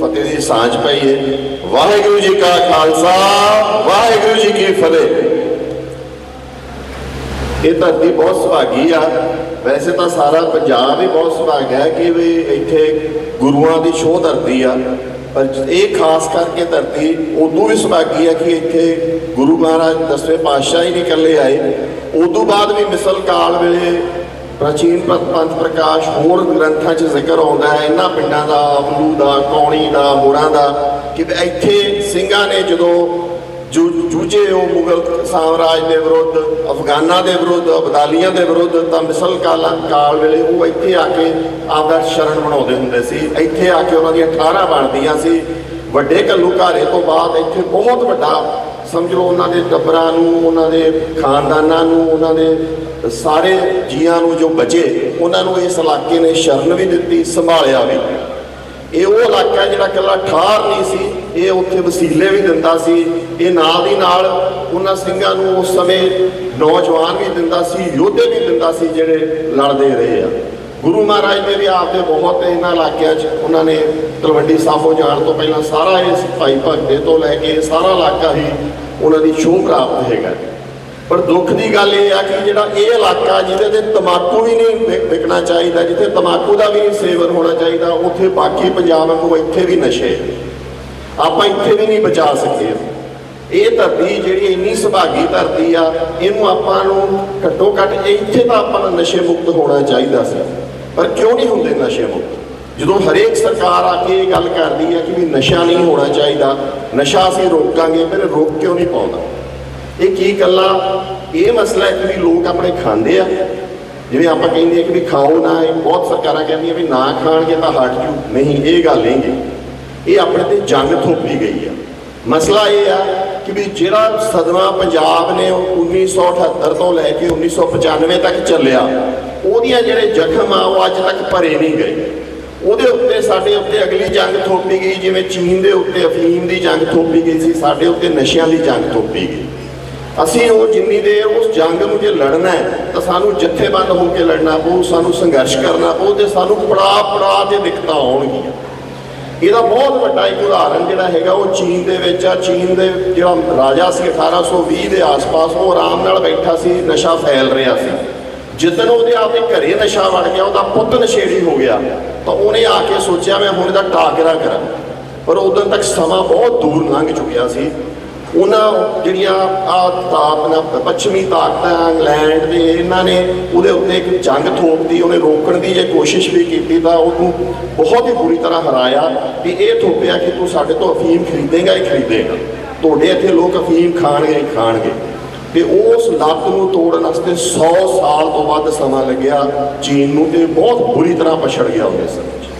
ਫਤਿਹ ਦੀ ਸਾਂਝ ਪਈ ਹੈ ਵਾਹਿਗੁਰੂ ਜੀ ਕਾ ਖਾਲਸਾ, ਵਾਹਿਗੁਰੂ ਜੀ ਕੀ ਫਤਿਹ। ਇਹ ਧਰਤੀ ਬਹੁਤ ਸੁਭਾਗੀ ਆ। ਵੈਸੇ ਤਾਂ ਸਾਰਾ ਪੰਜਾਬ ਹੀ ਬਹੁਤ ਸੁਭਾਗਾ ਹੈ ਕਿ ਵੀ ਇੱਥੇ ਗੁਰੂਆਂ ਦੀ ਸ਼ੋਹ ਧਰਤੀ ਆ। ਪਰ ਇਹ ਖਾਸ ਕਰਕੇ ਧਰਤੀ ਉਦੋਂ ਵੀ ਸੁਭਾਗੀ ਆ ਕਿ ਇੱਥੇ ਗੁਰੂ ਮਹਾਰਾਜ ਦਸਵੇਂ ਪਾਤਸ਼ਾਹ ਹੀ ਨਹੀਂ ਇਕੱਲੇ ਆਏ। ਉਦੋਂ ਬਾਅਦ ਵੀ ਮਿਸਲ ਕਾਲ ਵੇਲੇ ਪ੍ਰਾਚੀਨ ਪ- ਪੰਥ ਪ੍ਰਕਾਸ਼ ਹੋਰ ਗ੍ਰੰਥਾਂ 'ਚ ਜ਼ਿਕਰ ਆਉਂਦਾ ਹੈ, ਇਹਨਾਂ ਪਿੰਡਾਂ ਦਾ ਅਮਲੂ ਦਾ, ਕੌਣੀ ਦਾ ਹੋਰਾਂ ਦਾ, ਕਿ ਇੱਥੇ ਸਿੰਘਾਂ ਨੇ ਜਦੋਂ ਜੂ, ਜੂਝੇ ਉਹ ਮੁਗਲ ਸਾਮਰਾਜ ਦੇ ਵਿਰੁੱਧ, ਅਫਗਾਨਾਂ ਦੇ ਵਿਰੁੱਧ, ਅਬਦਾਲੀਆਂ ਦੇ ਵਿਰੁੱਧ, ਤਾਂ ਮਿਸਲ ਕਾਲ ਕਾਲ ਵੇਲੇ ਉਹ ਇੱਥੇ ਆ ਕੇ ਆਪਦਾ ਸ਼ਰਨ ਬਣਾਉਂਦੇ ਹੁੰਦੇ ਸੀ। ਇੱਥੇ ਆ ਕੇ ਉਹਨਾਂ ਦੀਆਂ 18 ਬਣਦੀਆਂ ਸੀ। ਵੱਡੇ ਘੱਲੂਘਾਰੇ ਤੋਂ ਬਾਅਦ ਇੱਥੇ ਬਹੁਤ ਵੱਡਾ ਸਮਝ ਲਓ ਉਹਨਾਂ ਦੇ ਟੱਬਰਾਂ ਨੂੰ, ਉਹਨਾਂ ਦੇ ਖਾਨਦਾਨਾਂ ਨੂੰ, ਉਹਨਾਂ ਦੇ ਸਾਰੇ ਜੀਆਂ ਨੂੰ ਜੋ ਬਚੇ, ਉਹਨਾਂ ਨੂੰ ਇਸ ਇਲਾਕੇ ਨੇ ਸ਼ਰਨ ਵੀ ਦਿੱਤੀ, ਸੰਭਾਲਿਆ ਵੀ। ਇਹ ਉਹ ਇਲਾਕਾ ਜਿਹੜਾ ਇਕੱਲਾ ਠਾਰ ਨਹੀਂ ਸੀ, ਇਹ ਉੱਥੇ ਵਸੀਲੇ ਵੀ ਦਿੰਦਾ ਸੀ। ਇਹ ਨਾਲ ਦੀ ਨਾਲ ਉਹਨਾਂ ਸਿੰਘਾਂ ਨੂੰ ਉਸ ਸਮੇਂ ਨੌਜਵਾਨ ਵੀ ਦਿੰਦਾ ਸੀ, ਯੋਧੇ ਵੀ ਦਿੰਦਾ ਸੀ, ਜਿਹੜੇ ਲੜਦੇ ਰਹੇ ਆ। ਗੁਰੂ ਮਹਾਰਾਜ ਨੇ ਵੀ ਆਪਦੇ ਬਹੁਤ ਇਹਨਾਂ ਇਲਾਕਿਆਂ 'ਚ ਉਹਨਾਂ ਨੇ ਤਲਵੰਡੀ ਸਾਬੋ ਜਾਣ ਤੋਂ ਪਹਿਲਾਂ ਸਾਰਾ ਇਸ ਭਾਈ ਭਗਤੇ ਤੋਂ ਲੈ ਕੇ ਸਾਰਾ ਇਲਾਕਾ ਹੀ ਉਹਨਾਂ ਦੀ ਸ਼ੋਅ ਪ੍ਰਾਪਤ ਹੈਗਾ। ਪਰ ਦੁੱਖ ਦੀ ਗੱਲ ਇਹ ਆ ਕਿ ਜਿਹੜਾ ਇਹ ਇਲਾਕਾ ਜਿਹਦੇ ਤੇ ਤਮਾਕੂ ਵੀ ਨਹੀਂ ਵਿਕਣਾ ਚਾਹੀਦਾ, ਜਿੱਥੇ ਤਮਾਕੂ ਦਾ ਵੀ ਨਹੀਂ ਸੇਵਨ ਹੋਣਾ ਚਾਹੀਦਾ, ਉੱਥੇ ਬਾਕੀ ਪੰਜਾਬ ਵਾਂਗੂ ਇੱਥੇ ਵੀ ਨਸ਼ੇ ਆਪਾਂ ਇੱਥੇ ਵੀ ਨਹੀਂ ਬਚਾ ਸਕੇ ਇਹ ਧਰਤੀ ਜਿਹੜੀ ਇੰਨੀ ਸੁਭਾਗੀ ਧਰਤੀ ਆ, ਇਹਨੂੰ ਆਪਾਂ ਨੂੰ ਘੱਟੋ ਘੱਟ ਇੱਥੇ ਤਾਂ ਆਪਾਂ ਨੂੰ ਨਸ਼ੇ ਮੁਕਤ ਹੋਣਾ ਚਾਹੀਦਾ ਸੀ। ਪਰ ਕਿਉਂ ਨਹੀਂ ਹੁੰਦੇ ਨਸ਼ੇ ਮੁਕਤ? ਜਦੋਂ ਹਰੇਕ ਸਰਕਾਰ ਆ ਕੇ ਇਹ ਗੱਲ ਕਰਦੀ ਹੈ ਕਿ ਵੀ ਨਸ਼ਾ ਨਹੀਂ ਹੋਣਾ ਚਾਹੀਦਾ, ਨਸ਼ਾ ਅਸੀਂ ਰੋਕਾਂਗੇ, ਫਿਰ ਰੋਕ ਕਿਉਂ ਨਹੀਂ ਪਾਉਂਦਾ? ਇਹ ਕੀ ਕੱਲਾ ਇਹ ਮਸਲਾ ਹੈ ਕਿ ਵੀ ਲੋਕ ਆਪਣੇ ਖਾਂਦੇ ਆ। ਜਿਵੇਂ ਆਪਾਂ ਕਹਿੰਦੇ ਆ ਕਿ ਵੀ ਖਾਓ ਨਾ, ਇਹ ਬਹੁਤ ਸਰਕਾਰਾਂ ਕਹਿੰਦੀਆਂ ਵੀ ਨਾ ਖਾਣਗੇ ਤਾਂ ਹਟ ਜੂ। ਨਹੀਂ, ਇਹ ਗੱਲ ਨਹੀਂ ਜੀ ਇਹ ਆਪਣੇ ਤੇ ਜੰਗ ਥੋਪੀ ਗਈ ਆ। ਮਸਲਾ ਇਹ ਆ ਕਿ ਵੀ ਜਿਹੜਾ ਸਦਮਾ ਪੰਜਾਬ ਨੇ ਉਹ 1978 ਤੋਂ ਲੈ ਕੇ 1995 ਤੱਕ ਚੱਲਿਆ, ਉਹਦੀਆਂ ਜਿਹੜੇ ਜ਼ਖਮ ਆ, ਉਹ ਅੱਜ ਤੱਕ ਭਰੇ ਨਹੀਂ ਗਏ। ਉਹਦੇ ਉੱਤੇ ਸਾਡੇ ਉੱਤੇ ਅਗਲੀ ਜੰਗ ਥੋਪੀ ਗਈ, ਜਿਵੇਂ ਚੀਨ ਦੇ ਉੱਤੇ ਅਫੀਮ ਦੀ ਜੰਗ ਥੋਪੀ ਗਈ ਸੀ, ਸਾਡੇ ਉੱਤੇ ਨਸ਼ਿਆਂ ਦੀ ਜੰਗ ਥੋਪੀ ਗਈ। ਅਸੀਂ ਉਹ ਜਿੰਨੀ ਦੇਰ ਉਸ ਜੰਗ ਨੂੰ ਜੇ ਲੜਨਾ ਹੈ, ਤਾਂ ਸਾਨੂੰ ਜਥੇਬੰਦ ਹੋ ਕੇ ਲੜਨਾ ਪਊ, ਸਾਨੂੰ ਸੰਘਰਸ਼ ਕਰਨਾ ਪਊ ਤੇ ਸਾਨੂੰ ਪੜਾ ਪੜਾ ਤੇ ਦਿੱਕਤਾਂ ਆਉਣਗੀਆਂ। ਇਹਦਾ ਬਹੁਤ ਵੱਡਾ ਇੱਕ ਉਦਾਹਰਣ ਜਿਹੜਾ ਹੈਗਾ, ਉਹ ਚੀਨ ਦੇ ਵਿੱਚ ਆ। ਚੀਨ ਦੇ ਜਿਹੜਾ ਰਾਜਾ ਸੀ 1820 ਦੇ ਆਸ-ਪਾਸ, ਉਹ ਆਰਾਮ ਨਾਲ ਬੈਠਾ ਸੀ, ਨਸ਼ਾ ਫੈਲ ਰਿਹਾ ਸੀ। ਜਿੱਦਣ ਉਹਦੇ ਆਪਦੇ ਘਰੇ ਨਸ਼ਾ ਵੜ ਗਿਆ, ਉਹਦਾ ਪੁੱਤ ਨਸ਼ੇੜੀ ਹੋ ਗਿਆ, ਤਾਂ ਉਹਨੇ ਆ ਕੇ ਸੋਚਿਆ, ਮੈਂ ਹੁਣ ਇਹਦਾ ਟਾਕਰਾ ਕਰਾਂ। ਪਰ ਉਦੋਂ ਤੱਕ ਸਮਾਂ ਬਹੁਤ ਦੂਰ ਲੰਘ ਚੁੱਕਿਆ ਸੀ। ਉਹਨਾਂ ਜਿਹੜੀਆਂ ਆ ਤਾਪਨਾ ਪੱਛਮੀ ਤਾਕਤਾਂ, ਇੰਗਲੈਂਡ ਦੇ, ਇਹਨਾਂ ਨੇ ਉਹਦੇ ਉੱਤੇ ਇੱਕ ਜੰਗ ਥੋਪਦੀ, ਉਹਨੇ ਰੋਕਣ ਦੀ ਜੇ ਕੋਸ਼ਿਸ਼ ਵੀ ਕੀਤੀ, ਤਾਂ ਉਹਨੂੰ ਬਹੁਤ ਹੀ ਬੁਰੀ ਤਰ੍ਹਾਂ ਹਰਾਇਆ ਵੀ ਇਹ ਥੋਪਿਆ ਕਿ ਤੂੰ ਸਾਡੇ ਤੋਂ ਅਫੀਮ ਖਰੀਦੇਗਾ ਹੀ ਖਰੀਦੇਗਾ। ਤੁਹਾਡੇ ਇੱਥੇ ਲੋਕ ਅਫੀਮ ਖਾਣਗੇ ਹੀ ਖਾਣਗੇ। ਤੇ ਉਸ ਲੱਤ ਨੂੰ ਤੋੜਨ ਵਾਸਤੇ 100 ਸਾਲ ਤੋਂ ਵੱਧ ਸਮਾਂ ਲੱਗਿਆ, ਚੀਨ ਨੂੰ ਤੇ ਬਹੁਤ ਬੁਰੀ ਤਰ੍ਹਾਂ ਪਛੜ ਗਿਆ ਉਹਦੇ ਸਮੇਂ 'ਚ।